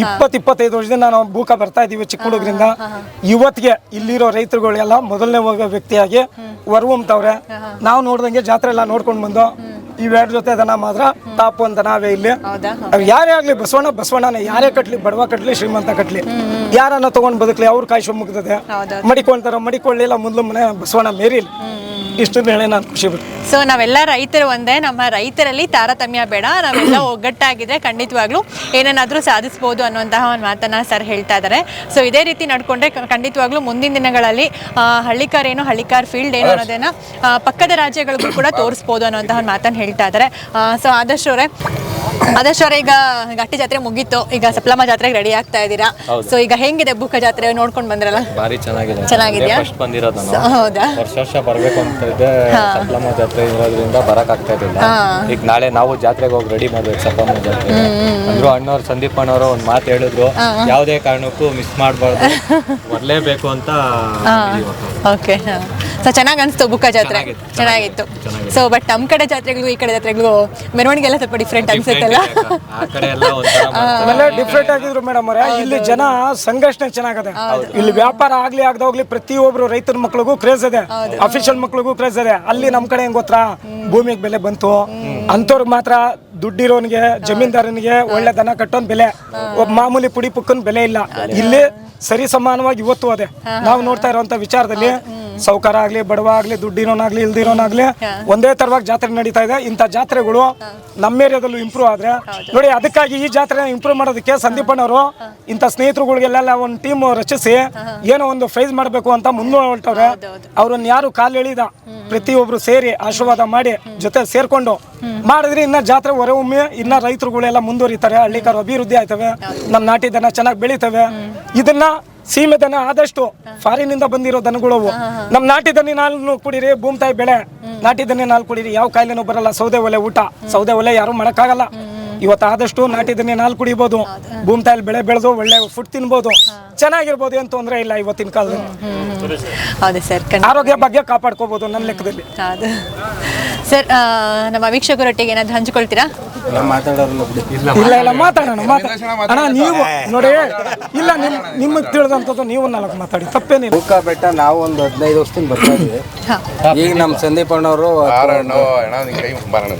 Speaker 3: ಇಪ್ಪತ್ತು ಇಪ್ಪತ್ತೈದು ವರ್ಷದಿಂದ ನಾವು ಭೂಕ ಬರ್ತಾ ಇದೀವಿ ಚಿಕ್ಕ ಹುಡುಗರಿಂದ ಇವತ್ತಿಗೆ ಇಲ್ಲಿರೋ ರೈತರುಗಳೆಲ್ಲ ಮೊದಲನೇ ವ್ಯಕ್ತಿಯಾಗಿ ಹೊರಹೊಮ್ತವ್ರೆ ನಾವು ನೋಡ್ದಂಗೆ ಜಾತ್ರೆ ಎಲ್ಲ ನೋಡ್ಕೊಂಡು ಬಂದು ಇವೆರಡು ಜೊತೆ ದನ ಮಾತ್ರ ಟಾಪ್ ಅಂತ ನಾವೇ ಇಲ್ಲಿ. ಯಾರೇ ಆಗ್ಲಿ ಬಸವಣ್ಣ ಬಸವಣ್ಣನೇ ಯಾರೇ ಕಟ್ಲಿ ಬಡವ ಕಟ್ಲಿ ಶ್ರೀಮಂತ ಕಟ್ಲಿ ಯಾರನ್ನ ತಗೊಂಡ್ ಬದುಕ್ಲಿ ಅವ್ರ ಕಾಯಿ ಮುಗ್ದದೆ.
Speaker 1: ಹೌದೌದು.
Speaker 3: ಮಡಿಕೊಳ್ತಾರ ಮಡಿಕೊಳ್ಳಿಲ್ಲ ಮೊದ್ಲು ಮನೆ ಬಸವಣ್ಣ ಮೇರಿಲ್ ಇಷ್ಟು ಹೇಳಿ ನಾನು ಖುಷಿ ಬಿಟ್ಟು
Speaker 1: ಸೊ ನಾವೆಲ್ಲ ರೈತರು ಒಂದೇ ನಮ್ಮ ರೈತರಲ್ಲಿ ತಾರತಮ್ಯ ಬೇಡ ನಾವೆಲ್ಲ ಒಗ್ಗಟ್ಟಾಗಿದ್ರೆ ಖಂಡಿತವಾಗ್ಲೂ ಏನನ್ನಾದರೂ ಸಾಧಿಸ್ಬೋದು ಅನ್ನುವಂತಹ ಒಂದು ಮಾತನ್ನ ಸರ್ ಹೇಳ್ತಾ ಇದ್ದಾರೆ ಸೊ ಇದೇ ರೀತಿ ನಡ್ಕೊಂಡ್ರೆ ಖಂಡಿತವಾಗ್ಲೂ ಮುಂದಿನ ದಿನಗಳಲ್ಲಿ ಹಳ್ಳಿಕಾರ್ ಏನು ಹಳ್ಳಿಕಾರ್ ಫೀಲ್ಡ್ ಏನು ಅನ್ನೋದನ್ನ ಪಕ್ಕದ ರಾಜ್ಯಗಳಿಗೂ ಕೂಡ ತೋರಿಸ್ಬೋದು ಅನ್ನುವಂತಹ ಒಂದು ಮಾತನ್ನ ಹೇಳ್ತಾ ಇದ್ದಾರೆ. ಸೊ ಆದಷ್ಟು ಅವರೇ ಆದಷ್ಟು ಅವರೇ ಈಗ ಗಟ್ಟಿ ಜಾತ್ರೆ ಮುಗೀತು. ಈಗ ಸಪ್ಲಮ್ಮ ಜಾತ್ರೆಗೆ ರೆಡಿ ಆಗ್ತಾ ಇದ್ದೀರಾ? ಸೊ ಈಗ ಹೆಂಗಿದೆ ಬುಕ್ಕ ಜಾತ್ರೆ ನೋಡ್ಕೊಂಡು ಬಂದ್ರಲ್ಲ?
Speaker 5: ಬಾರಿ ಚೆನ್ನಾಗಿದೆ.
Speaker 1: ಚೆನ್ನಾಗಿದೆಯಾ? ಹೌದಾ?
Speaker 5: ವರ್ಷ ವರ್ಷ ಬರ್ಬೇಕು ಅಂತ ಇದ್ದೆ ಸಪ್ಲಮ್ಮ ಜಾತ್ರೆ ಇರೋದ್ರಿಂದ ಬರಕ್ ಆಗ್ತಾ ಇರ್ಲಿಲ್ಲ ಈಗ ನಾಳೆ ನಾವು ಜಾತ್ರೆಗೆ ಹೋಗಿ ರೆಡಿ ಮಾಡ್ಬೇಕು ಸಪ್ಲಮ್ಮ ಜಾತ್ರೆ. ಅಂದ್ರು ಅಣ್ಣವ್ರು ಸಂದೀಪ್ ಅಣ್ಣವರು ಒಂದು ಮಾತು ಹೇಳಿದ್ರು. ಯಾವುದೇ ಕಾರಣಕ್ಕೂ ಮಿಸ್ ಮಾಡಬಾರ್ದು. (laughs) ಬರ್ಲೇಬೇಕು ಅಂತ
Speaker 1: ಓಕೆ ಸೊ ಚೆನ್ನಾಗಿ ಅನಿಸ್ತು ಬುಕ್ಕ ಜಾತ್ರೆ. ಚೆನ್ನಾಗಿತ್ತು ಸೊ ಬಟ್ ನಮ್ಮ ಕಡೆ ಜಾತ್ರೆಗಳು ಈ ಕಡೆ ಜಾತ್ರೆಗಳು ಮೆರವಣಿಗೆ ಎಲ್ಲ ಸ್ವಲ್ಪ ಡಿಫ್ರೆಂಟ್ ಅನ್ಸುತ್ತಲ್ಲ?
Speaker 5: ಆ ಕಡೆ ಎಲ್ಲ ಒಂಥರ (laughs) ಮಾಡ್ತಾರೆ.
Speaker 3: ಆಮೇಲೆ ಡಿಫ್ರೆಂಟ್ ಆಗಿದ್ರು ಮೇಡಮ್ ಅವರೇ. ಇಲ್ಲಿ ಜನ ಸಂಘರ್ಷಣೆ ಚೆನ್ನಾಗದೆ. ಇಲ್ಲಿ ವ್ಯಾಪಾರ ಆಗ್ಲಿ ಆಗದ ಹೋಗ್ಲಿ ಪ್ರತಿಯೊಬ್ರು ರೈತರ ಮಕ್ಳಿಗೂ ಕ್ರೇಜ್ ಇದೆ. ಅಫಿಷಿಯಲ್ ಮಕ್ಳಿಗೂ ಕ್ರೇಜ್ ಇದೆ. ಅಲ್ಲಿ ನಮ್ ಕಡೆ ಹೆಂಗ್ ಗೊತ್ತಾ? ಭೂಮಿಗೆ ಬೆಲೆ ಬಂತು. ಅಂತವ್ರಿಗೆ ಮಾತ್ರ ದುಡ್ಡಿರೋನ್ಗೆ ಜಮೀನ್ದಾರನಿಗೆ ಒಳ್ಳೆ ದನ ಕಟ್ಟೋನ್ ಬೆಲೆ. ಒಬ್ಬ ಮಾಮೂಲಿ ಪುಡಿ ಪುಕ್ಕನ್ ಬೆಲೆ ಇಲ್ಲ. ಇಲ್ಲಿ ಸರಿ ಸಮಾನವಾಗಿ ಇವತ್ತು ಅದೇ. ನಾವು ನೋಡ್ತಾ ಇರುವಂತ ವಿಚಾರದಲ್ಲಿ ಸೌಕಾರ ಆಗ್ಲಿ ಬಡವ ಆಗ್ಲಿ ದುಡ್ಡಿರೋನಾಗ್ಲಿ ಇಲ್ದಿರೋನಾಗ್ಲಿ ಒಂದೇ ತರವಾಗಿ ಜಾತ್ರೆ ನಡೀತಾ ಇದೆ. ಇಂಥ ಜಾತ್ರೆಗಳು ನಮ್ಮ ಏರಿಯಾದಲ್ಲೂ ಇಂಪ್ರೂವ್ ಆದ್ರೆ ನೋಡಿ ಅದಕ್ಕಾಗಿ ಈ ಜಾತ್ರೆ ಇಂಪ್ರೂವ್ ಮಾಡೋದಕ್ಕೆ ಸಂದೀಪಣ್ಣವರು ಇಂಥ ಸ್ನೇಹಿತರುಗಳಿಗೆಲ್ಲ ಒಂದು ಟೀಮ್ ರಚಿಸಿ ಏನೋ ಒಂದು ಪ್ರೈಸ್ ಮಾಡಬೇಕು ಅಂತ ಮುಂದೆ ಹೊರಟವ್ರೆ ಅವ್ರನ್ನ ಯಾರು ಕಾಲು ಎಳಿದ ಪ್ರತಿಯೊಬ್ರು ಸೇರಿ ಆಶೀರ್ವಾದ ಮಾಡಿ ಜೊತೆ ಸೇರ್ಕೊಂಡು ಮಾಡಿದ್ರೆ ಇನ್ನ ಜಾತ್ರೆ ಹೊರೊಮ್ಮೆ ಇನ್ನ ರೈತರುಗಳೆಲ್ಲ ಮುಂದುವರಿತಾರೆ ಹಳ್ಳಿಕಾರ ಅಭಿವೃದ್ಧಿ ಆಯ್ತವೆ ನಮ್ಮ ನಾಟಿ ದನ ಚೆನ್ನಾಗಿ ಬೆಳಿತವೆ. ಇದನ್ನ ಸೀಮೆ ದನ ಆದಷ್ಟು ಇಂದ ಬಂದಿರೋ ದನಗಳು ನಮ್ ನಮ್ಮ ನಾಟಿ ದನಿ ನಾಲ್ಕು ಕುಡೀರಿ ಭೂಮ್ತಾಯಿ ಬೆಳೆ. ನಾಟಿ ದನಿ ನಾಲ್ ಕುಡಿರಿ ಯಾವ ಕಾಯಿಲೆನೂ ಬರಲ್ಲ. ಸೌದೆ ಒಲೆ ಊಟ ಸೌದೆ ಒಲೆ ಯಾರು ಮಾಡಕ್ಕಾಗಲ್ಲ. ಇವತ್ತು ಆದಷ್ಟು ನಾಟಿ ದನಿ ನಾಲ್ಕು ಕುಡಿಬೋದು. ಭೂಮಿತಾಯಲ್ಲಿ ಬೆಳೆ ಬೆಳೆದು ಒಳ್ಳೆ ಫುಡ್ ತಿನ್ಬೋದು. ಚೆನ್ನಾಗಿರ್ಬೋದು ಏನು ತೊಂದರೆ ಇಲ್ಲ ಇವತ್ತಿನ ಕಾಲದಲ್ಲಿ. ಆರೋಗ್ಯ ಬಗ್ಗೆ ಕಾಪಾಡ್ಕೋಬಹುದು ನನ್ನ ಲೆಕ್ಕದಲ್ಲಿ.
Speaker 1: ಸರ್ ನಮ್ಮ ವೀಕ್ಷಕರೊಟ್ಟಿಗೆ ಏನಾದ್ರು ಹಂಚಿಕೊಳ್ತೀರಾ?
Speaker 3: ಇಲ್ಲ ಇಲ್ಲ ಮಾತಾಡೋಣ ಮಾತಾಡ ನೀವು ನೋಡಿ ಇಲ್ಲ ನಿಮ್ ನಿಮಗೆ ತಿಳಿದಂಥದ್ದು ನೀವು ನಾಲ್ಕು ಮಾತಾಡಿ ತಪ್ಪೇನಿಲ್ಲ.
Speaker 6: ಬುಕ್ಕ ಬೆಟ್ಟ ನಾವು ಒಂದು ಹದಿನೈದು ವರ್ಷದಿಂದ ಬರ್ತಾ ಇದ್ವಿ ಈಗ ನಮ್ಮ ಸಂದೀಪ್ ಅಣ್ಣವರು
Speaker 2: ಬಾರಣ್ಣ ಅಣ್ಣ ನಿನ್ ಕೈ ಬಾರಣ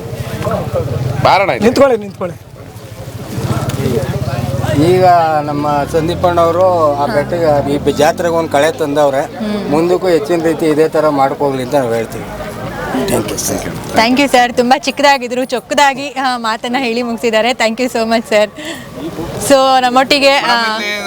Speaker 2: ಬಾರಣ ಇಲ್ಲಿ.
Speaker 3: ನಿಂತ್ಕೊಳ್ಳಿ ನಿಂತ್ಕೊಳ್ಳಿ.
Speaker 6: ಈಗ ನಮ್ಮ ಸಂದೀಪ್ ಅಣ್ಣವರು ಆ ಬೆಟ್ಟಗೆ ಈ ಜಾತ್ರೆಗೆ ಒಂದು ಕಳೆ ತಂದವ್ರೆ. ಮುಂದಕ್ಕೂ ಹೆಚ್ಚಿನ ರೀತಿ ಇದೇ ಥರ ಮಾಡ್ಕೋಗ್ಲಿ ಅಂತ ನಾವು ಹೇಳ್ತೀವಿ. ಥ್ಯಾಂಕ್ ಯು
Speaker 1: ಸರ್ ತುಂಬ ಚಿಕ್ಕದಾಗಿದ್ರು ಚೊಕ್ಕದಾಗಿ ಮಾತನ್ನ ಹೇಳಿ ಮುಗಿಸಿದ್ದಾರೆ. Thank you so much sir so ನಮ್ಮೊಟ್ಟಿಗೆ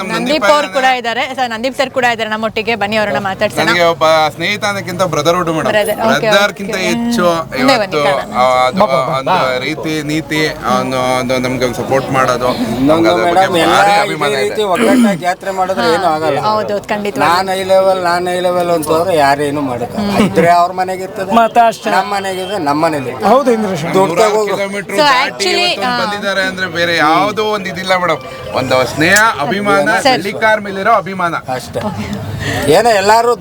Speaker 1: ನಂದೀಪ್ ಅವರು ಕೂಡ ಇದ್ದಾರೆ. ಸೊ ನಂದೀಪ್ ಸರ್ ಕೂಡ ಇದ್ದಾರೆ ನಮ್ಮೊಟ್ಟಿಗೆ. ಬನ್ನಿ ಅವರನ್ನ ಮಾತಾಡ್ಸೋಣ.
Speaker 2: ನನಗೆ ಒಬ್ಬ ಸ್ನೇಹಿತ ಅನ್ನಕ್ಕಿಂತ brotherhood madam.
Speaker 1: Brother, okay, okay.
Speaker 2: ಹೆಚ್ಚು ಇವತ್ತು ಆ, ಅದು ಒಂದು ರೀತಿ ನೀತಿ ಒಂದು ಒಂದು ನಮ್ಗೆ ಒಂದು ಸಪೋರ್ಟ್ ಮಾಡೋದು. ನಮ್ಗೆ ಅದ್ರ ಬಗ್ಗೆ
Speaker 6: ಮೇಡಮ್ ಎಲ್ಲ
Speaker 2: ಭಾರಿ
Speaker 6: ಇದೇ
Speaker 2: ಅಭಿಮಾನ ಇದೆ.
Speaker 6: ರೀತಿ ಒಗ್ಗಟ್ಟಾಗಿ ಜಾತ್ರೆ ಮಾಡಿದ್ರೆ ಏನು ಆಗಲ್ಲ.
Speaker 1: ಹೌದು ಖಂಡಿತ
Speaker 6: ನಾನ್ ಐ ಲೆವೆಲ್ ನಾನ್ ಐ ಲೆವೆಲ್ ಅಂತ ಹೋದ್ರೆ ಯಾರೇನು ಮಾಡಕ್ಕ ಇದ್ರೆ ಅವ್ರ ಮನೆಗೆ ಇರ್ತದೆ
Speaker 3: ಮತ್ತೆ ಅಷ್ಟೇ.
Speaker 6: ನಮ್ಮ ಮನೆಗಿದ್ರೆ ನಮ್ಮ ಮನೇಲಿ
Speaker 3: ಹೌದು ಇಂದ್ರೇಶ್
Speaker 6: ದುಡ್ಡು
Speaker 2: ನೂರಾರು
Speaker 6: ತಗೋಗು
Speaker 2: ಕಿಲೋಮೀಟರ್
Speaker 1: So
Speaker 2: ದಾಟಿ
Speaker 1: actually,
Speaker 2: ಇವತ್ತು ಬಂದಿದ್ದಾರೆ ಅಂದ್ರೆ ಬೇರೆ ಯಾವುದೋ ಒಂದು ಇದಿಲ್ಲ. ಮೇಡಮ್. ಒಂದು ಸ್ನೇಹ ಅಭಿಮಾನ ಹಳ್ಳಿಕಾರ್ ಮೇಲಿರೋ ಅಭಿಮಾನ.
Speaker 6: ಅಷ್ಟೇ. ಏನೋ ಎಲ್ಲರೂ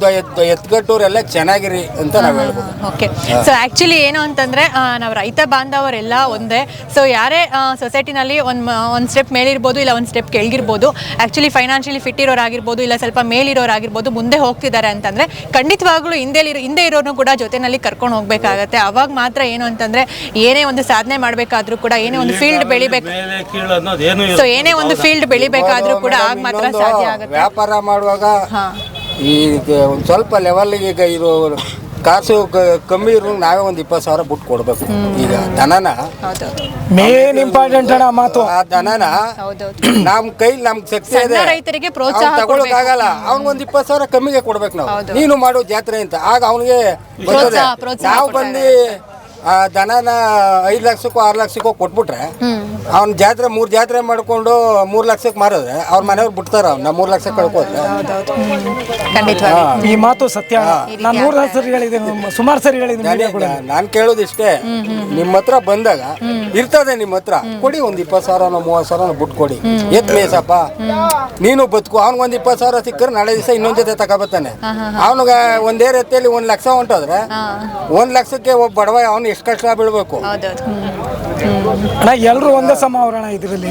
Speaker 6: ಎತ್ಕಟ್ಟೂರೆಲ್ಲ ಚೆನ್ನಾಗಿರಿ ಅಂತ ನಾವು ಹೇಳ್ಬೋದು.
Speaker 1: ಓಕೆ ಸೊ ಆ್ಯಕ್ಚುಲಿ ಏನು ಅಂತಂದರೆ ನಾವು ರೈತ ಬಾಂಧವರೆಲ್ಲ ಒಂದೇ. ಸೊ ಯಾರೇ ಸೊಸೈಟಿನಲ್ಲಿ ಒಂದು ಒಂದು ಸ್ಟೆಪ್ ಮೇಲಿರ್ಬೋದು ಇಲ್ಲ ಒಂದು ಸ್ಟೆಪ್ ಕೆಳಗಿರ್ಬೋದು ಆ್ಯಕ್ಚುಲಿ ಫೈನಾನ್ಷಿಯಲಿ ಫಿಟ್ ಇರೋರಾಗಿರ್ಬೋದು ಇಲ್ಲ ಸ್ವಲ್ಪ ಮೇಲಿರೋರಾಗಿರ್ಬೋದು ಮುಂದೆ ಹೋಗ್ತಿದ್ದಾರೆ ಅಂತಂದರೆ ಖಂಡಿತವಾಗ್ಲೂ ಹಿಂದೆ ಹಿಂದೆ ಇರೋರ್ನು ಕೂಡ ಜೊತೆನಲ್ಲಿ ಕರ್ಕೊಂಡು ಹೋಗ್ಬೇಕಾಗತ್ತೆ. ಅವಾಗ ಮಾತ್ರ ಏನು ಅಂತಂದರೆ ಏನೇ ಒಂದು ಸಾಧನೆ ಮಾಡಬೇಕಾದ್ರೂ ಕೂಡ ಏನೇ ಒಂದು ಫೀಲ್ಡ್ ಬೆಳಿಬೇಕು ಸೊ ಏನೇ ಒಂದು ಫೀಲ್ಡ್ ಬೆಳಿಬೇಕಾದ್ರೂ ಕೂಡ ಆಗ ಮಾತ್ರ ಸಾಧ್ಯ ಆಗುತ್ತೆ.
Speaker 6: ವ್ಯಾಪಾರ ಮಾಡುವಾಗ
Speaker 1: ಹಾ.
Speaker 6: ಈಗ ಒಂದು ಸ್ವಲ್ಪ ಲೆವೆಲ್ಗೆ ಈಗ ಇದು ಕಾಸು ಕ- ಕಮ್ಮಿ ಇರೋ ನಾವೇ ಒಂದು ಇಪ್ಪತ್ತು ಸಾವಿರ ಬಿಟ್ಟು ಕೊಡ್ಬೇಕು. ಈಗ ದನನ
Speaker 1: ಹೌದೌದು.
Speaker 3: ಮೇನ್ ಇಂಪಾರ್ಟೆಂಟ್ ಅಣ್ಣ ಮಾತು.
Speaker 6: ಆ ದನನ
Speaker 1: ಹೌದೌದು.
Speaker 6: ನಮ್ ಕೈಲಿ ನಮ್ಗೆ ಶಕ್ತಿ
Speaker 1: ಸಣ್ಣ
Speaker 6: ಇದೆ
Speaker 1: ರೈತರಿಗೆ ಪ್ರೋತ್ಸಾಹ
Speaker 6: ತಗೊಳಕ್ ಆಗಲ್ಲ. ಅವ್ನಿಗೆ ಒಂದು ಇಪ್ಪತ್ತು ಸಾವಿರ ಕಮ್ಮಿಗೆ ಕೊಡ್ಬೇಕು ನಾವು.
Speaker 1: ಹೌದು.
Speaker 6: ನೀನು ಮಾಡೋ ಜಾತ್ರೆ ಅಂತ. ಆಗ ಅವನಿಗೆ
Speaker 1: ಪ್ರೋತ್ಸಾಹ, ಪ್ರೋತ್ಸಾಹ
Speaker 6: ನಾವು ಬಂದು ಆ ದನನ ಐದು ಲಕ್ಷಕ್ಕೂ ಆರು ಲಕ್ಷಕ್ಕೂ ಕೊಟ್ಬಿಟ್ರೆ ಅವ್ನ ಜಾತ್ರೆ ಮೂರ್ ಜಾತ್ರೆ ಮಾಡ್ಕೊಂಡು ಮೂರ್ ಲಕ್ಷಕ್ಕೆ ಮಾರಿದ್ರೆ ಅವ್ರ ಮನೆಯವ್ರು ಬಿಡ್ತಾರ ಅವ್ನ ಮೂರ್ ಲಕ್ಷ ಕಳ್ಕೋದ್ರೆ
Speaker 1: ಖಂಡಿತವಾಗಿ
Speaker 3: ಈ ಮಾತು ಸತ್ಯ. ನಾನು ನೂರ ಸರಿ ಹೇಳಿದ್ದೀನಿ ಸುಮಾರು ಸರಿ ಹೇಳಿದ್ದೀನಿ ನಾನು
Speaker 6: ನಾನ್ ಕೇಳೋದು ಇಷ್ಟೇ ನಿಮ್ಮ ಹತ್ರ ಬಂದಾಗ ಇರ್ತದೆ ನಿಮ್ಮ ಹತ್ರ. ಕೊಡಿ ಒಂದ್ ಇಪ್ಪತ್ತು ಸಾವಿರ ಮೂವತ್ತು ಸಾವಿರ ಬಿಟ್ಟು ಕೊಡಿ. ಎತ್ ಮೇಸಪ್ಪ. ನೀನು ಬದುಕು. ಅವ್ನಿಗೆ ಒಂದ್ ಇಪ್ಪತ್ತು ಸಾವಿರ ಸಿಕ್ಕರೆ ನಾಳೆ ದಿವಸ ಇನ್ನೊಂದ್ ಜೊತೆ ತಗೋಬತ್ತಾನೆ ಅವ್ನಿಗೆ ಒಂದೇ ರೀತಿಯಲ್ಲಿ ಒಂದ್ ಲಕ್ಷ ಹೊಂಟೋದ್ರೆ ಒಂದ್ ಲಕ್ಷಕ್ಕೆ ಒಬ್ಬ ಬಡವ ಅವ್ನು ಎಷ್ಟು ಕಷ್ಟ ಬೀಳ್ಬೇಕು
Speaker 1: ಹೌದೌದು
Speaker 3: ಅಣ್ಣ ಎಲ್ಲರೂ ಒಂದೇ ಸಮಾವರಣ ಇದರಲ್ಲಿ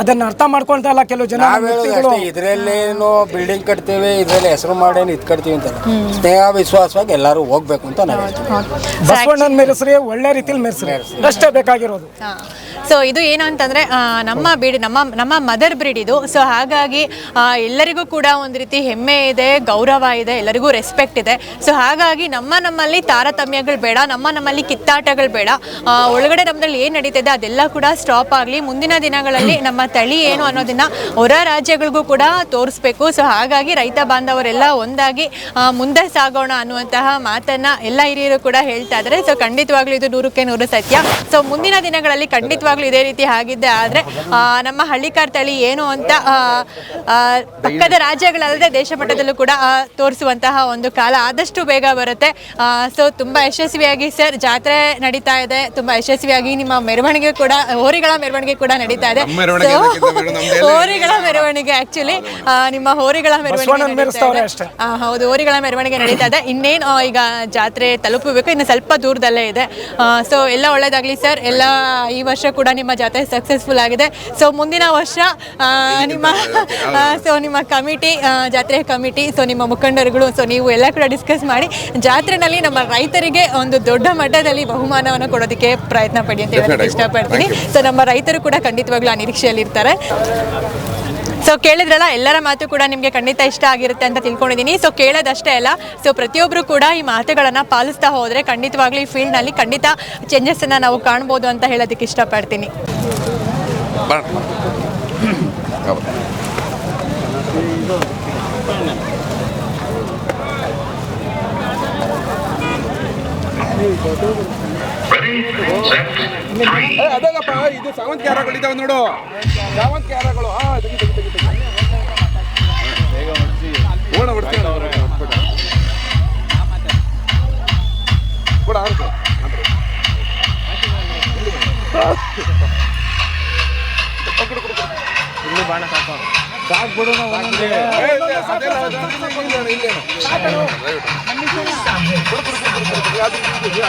Speaker 3: ಅದನ್ನ ಅರ್ಥ ಮಾಡ್ಕೊಳ್ತಾ ಇಲ್ಲ ಕೆಲವು ಜನ
Speaker 6: ನಾವ್ ಏನು
Speaker 3: ವ್ಯಕ್ತಿಗಳು?
Speaker 6: ಅಷ್ಟೇ ಇದ್ರಲ್ಲೇನೋ ಬಿಲ್ಡಿಂಗ್ ಕಟ್ತೇವೆ ಇದ್ರಲ್ಲಿ ಹೆಸರು ಮಾಡೇನು ಇದ್ ಕಟ್ತೀವಿ ಅಂತ. ಸ್ನೇಹ ವಿಶ್ವಾಸವಾಗಿ ಎಲ್ಲರೂ ಹೋಗ್ಬೇಕು ಅಂತ ನಾವು ಹೇಳ್ತೀವಿ.
Speaker 3: ಬಸವಣ್ಣನ ಮೆರೆಸ್ರಿ ಒಳ್ಳೆ ರೀತಿಲಿ ಮೆರೆಸ್ರಿ. ಅಷ್ಟೇ ಬೇಕಾಗಿರೋದು.
Speaker 1: ಸೊ ಇದು ಏನು ಅಂತಂದ್ರೆ ನಮ್ಮ ಬೀಡ್, ನಮ್ಮ ನಮ್ಮ ಮದರ್ ಬ್ರೀಡ್ ಇದು. ಸೊ ಹಾಗಾಗಿ ಎಲ್ಲರಿಗೂ ಕೂಡ ಒಂದು ರೀತಿ ಹೆಮ್ಮೆ ಇದೆ, ಗೌರವ ಇದೆ, ಎಲ್ಲರಿಗೂ ರೆಸ್ಪೆಕ್ಟ್ ಇದೆ. ಸೊ ಹಾಗಾಗಿ ನಮ್ಮ ನಮ್ಮಲ್ಲಿ ತಾರತಮ್ಯಗಳು ಬೇಡ, ನಮ್ಮ ನಮ್ಮಲ್ಲಿ ಕಿತ್ತಾಟಗಳು ಬೇಡ. ಒಳಗಡೆ ನಮ್ಮದಲ್ಲಿ ಏನು ನಡೀತಿದೆ, ಅದೆಲ್ಲ ಕೂಡ ಸ್ಟಾಪ್ ಆಗಲಿ. ಮುಂದಿನ ದಿನಗಳಲ್ಲಿ ನಮ್ಮ ತಳಿ ಏನು ಅನ್ನೋದನ್ನ ಹೊರ ರಾಜ್ಯಗಳಿಗೂ ಕೂಡ ತೋರಿಸ್ಬೇಕು. ಸೊ ಹಾಗಾಗಿ ರೈತ ಬಾಂಧವರೆಲ್ಲ ಒಂದಾಗಿ ಮುಂದೆ ಸಾಗೋಣ ಅನ್ನುವಂತಹ ಮಾತನ್ನ ಎಲ್ಲ ಹಿರಿಯರು ಕೂಡ ಹೇಳ್ತಾ ಇದ್ದಾರೆ ಸೊ ಖಂಡಿತವಾಗ್ಲೂ ಇದು ನೂರಕ್ಕೆ ನೂರು ಸತ್ಯ. ಸೊ ಮುಂದಿನ ದಿನಗಳಲ್ಲಿ ಖಂಡಿತವಾಗ್ಲೂ ಇದೇ ರೀತಿ ಆಗಿದ್ದೆ ಆದರೆ ನಮ್ಮ ಹಳ್ಳಿಕಾರ್ ತಳಿ ಏನು ಅಂತ ಪಕ್ಕದ ರಾಜ್ಯಗಳಲ್ಲದೆ ದೇಶ ಮಟ್ಟದಲ್ಲೂ ಕೂಡ ತೋರಿಸುವಂತಹ ಒಂದು ಕಾಲ ಆದಷ್ಟು ಬೇಗ ಬರುತ್ತೆ. ಸೊ ತುಂಬಾ ಯಶಸ್ವಿಯಾಗಿ ಸರ್ ಜಾತ್ರೆ ನಡೀತಾ ಇದೆ. ತುಂಬಾ ಯಶಸ್ವಿಯಾಗಿ ನಿಮ್ಮ ಮೆರವಣಿಗೆ ಕೂಡ ಹೋರಿಗಳ ಮೆರವಣಿಗೆ ಕೂಡ ನಡೀತಾ ಇದೆ. ಹೋರಿಗಳ ಮೆರವಣಿಗೆ ಆಕ್ಚುಲಿ ನಿಮ್ಮ ಹೋರಿಗಳ ಮೆರವಣಿಗೆ. ಹೌದು ಹೋರಿಗಳ ಮೆರವಣಿಗೆ ನಡೀತಾ ಇದೆ. ಇನ್ನೇನು ಈಗ ಜಾತ್ರೆ ತಲುಪಬೇಕು ಇನ್ನು ಸ್ವಲ್ಪ ದೂರದಲ್ಲೇ ಇದೆ. ಸೊ ಎಲ್ಲ ಒಳ್ಳೇದಾಗ್ಲಿ ಸರ್. ಎಲ್ಲ ಈ ವರ್ಷ ಕೂಡ ನಿಮ್ಮ ಜಾತ್ರೆ ಸಕ್ಸಸ್ಫುಲ್ ಆಗಿದೆ. ಸೊ ಮುಂದಿನ ವರ್ಷ ನಿಮ್ಮ ಸೊ ನಿಮ್ಮ ಕಮಿಟಿ ಜಾತ್ರೆ ಕಮಿಟಿ ಸೊ ನಿಮ್ಮ ಮುಖಂಡರುಗಳು ಸೊ ನೀವು ಎಲ್ಲ ಕೂಡ ಡಿಸ್ಕಸ್ ಮಾಡಿ ಜಾತ್ರೆನಲ್ಲಿ ನಮ್ಮ ರೈತರಿಗೆ ಒಂದು ದೊಡ್ಡ ಮಟ್ಟದಲ್ಲಿ ಬಹುಮಾನವನ್ನು ಕೊಡೋದಕ್ಕೆ ಪ್ರಯತ್ನ ಪಡಿ ಅಂತ ಹೇಳೋದಕ್ಕೆ. ಇಷ್ಟಪಡ್ತೀನಿ. ಸೊ ನಮ್ಮ ರೈತರು ಕೂಡ ಖಂಡಿತವಾಗ್ಲೂ ಆ ನಿರೀಕ್ಷೆಯಲ್ಲಿ ಇರ್ತಾರೆ ಸೊ ಕೇಳಿದ್ರಲ್ಲ, ಎಲ್ಲರ ಮಾತು ಕೂಡ ನಿಮಗೆ ಖಂಡಿತ ಇಷ್ಟ ಆಗಿರುತ್ತೆ ಅಂತ ತಿಳ್ಕೊಂಡಿದ್ದೀನಿ. ಸೊ ಕೇಳೋದಷ್ಟೇ ಅಲ್ಲ. ಸೊ ಪ್ರತಿಯೊಬ್ಬರು ಕೂಡ ಈ ಮಾತುಗಳನ್ನು ಪಾಲಿಸ್ತಾ ಹೋದರೆ ಖಂಡಿತವಾಗ್ಲೂ ಈ ಫೀಲ್ಡ್ನಲ್ಲಿ ಖಂಡಿತ ಚೇಂಜಸ್ಸನ್ನು ನಾವು ಕಾಣ್ಬೋದು ಅಂತ ಹೇಳೋದಕ್ಕೆ ಇಷ್ಟಪಡ್ತೀನಿ.
Speaker 2: ಅದಲ್ಲಪ್ಪ ಇದು ಸಾವಂತಿಗೆ ಹಾರಗಳಿದ್ದಾವೆ ನೋಡು ಸಾವಂತಿಗೆ ಹಾರಗಳು ಹಾ ತೆಗಿ ತೆಗಿ ಕೂಡ ಕೊಡು, ಕೊಡು. ಅದು ಇದು, ಇದು,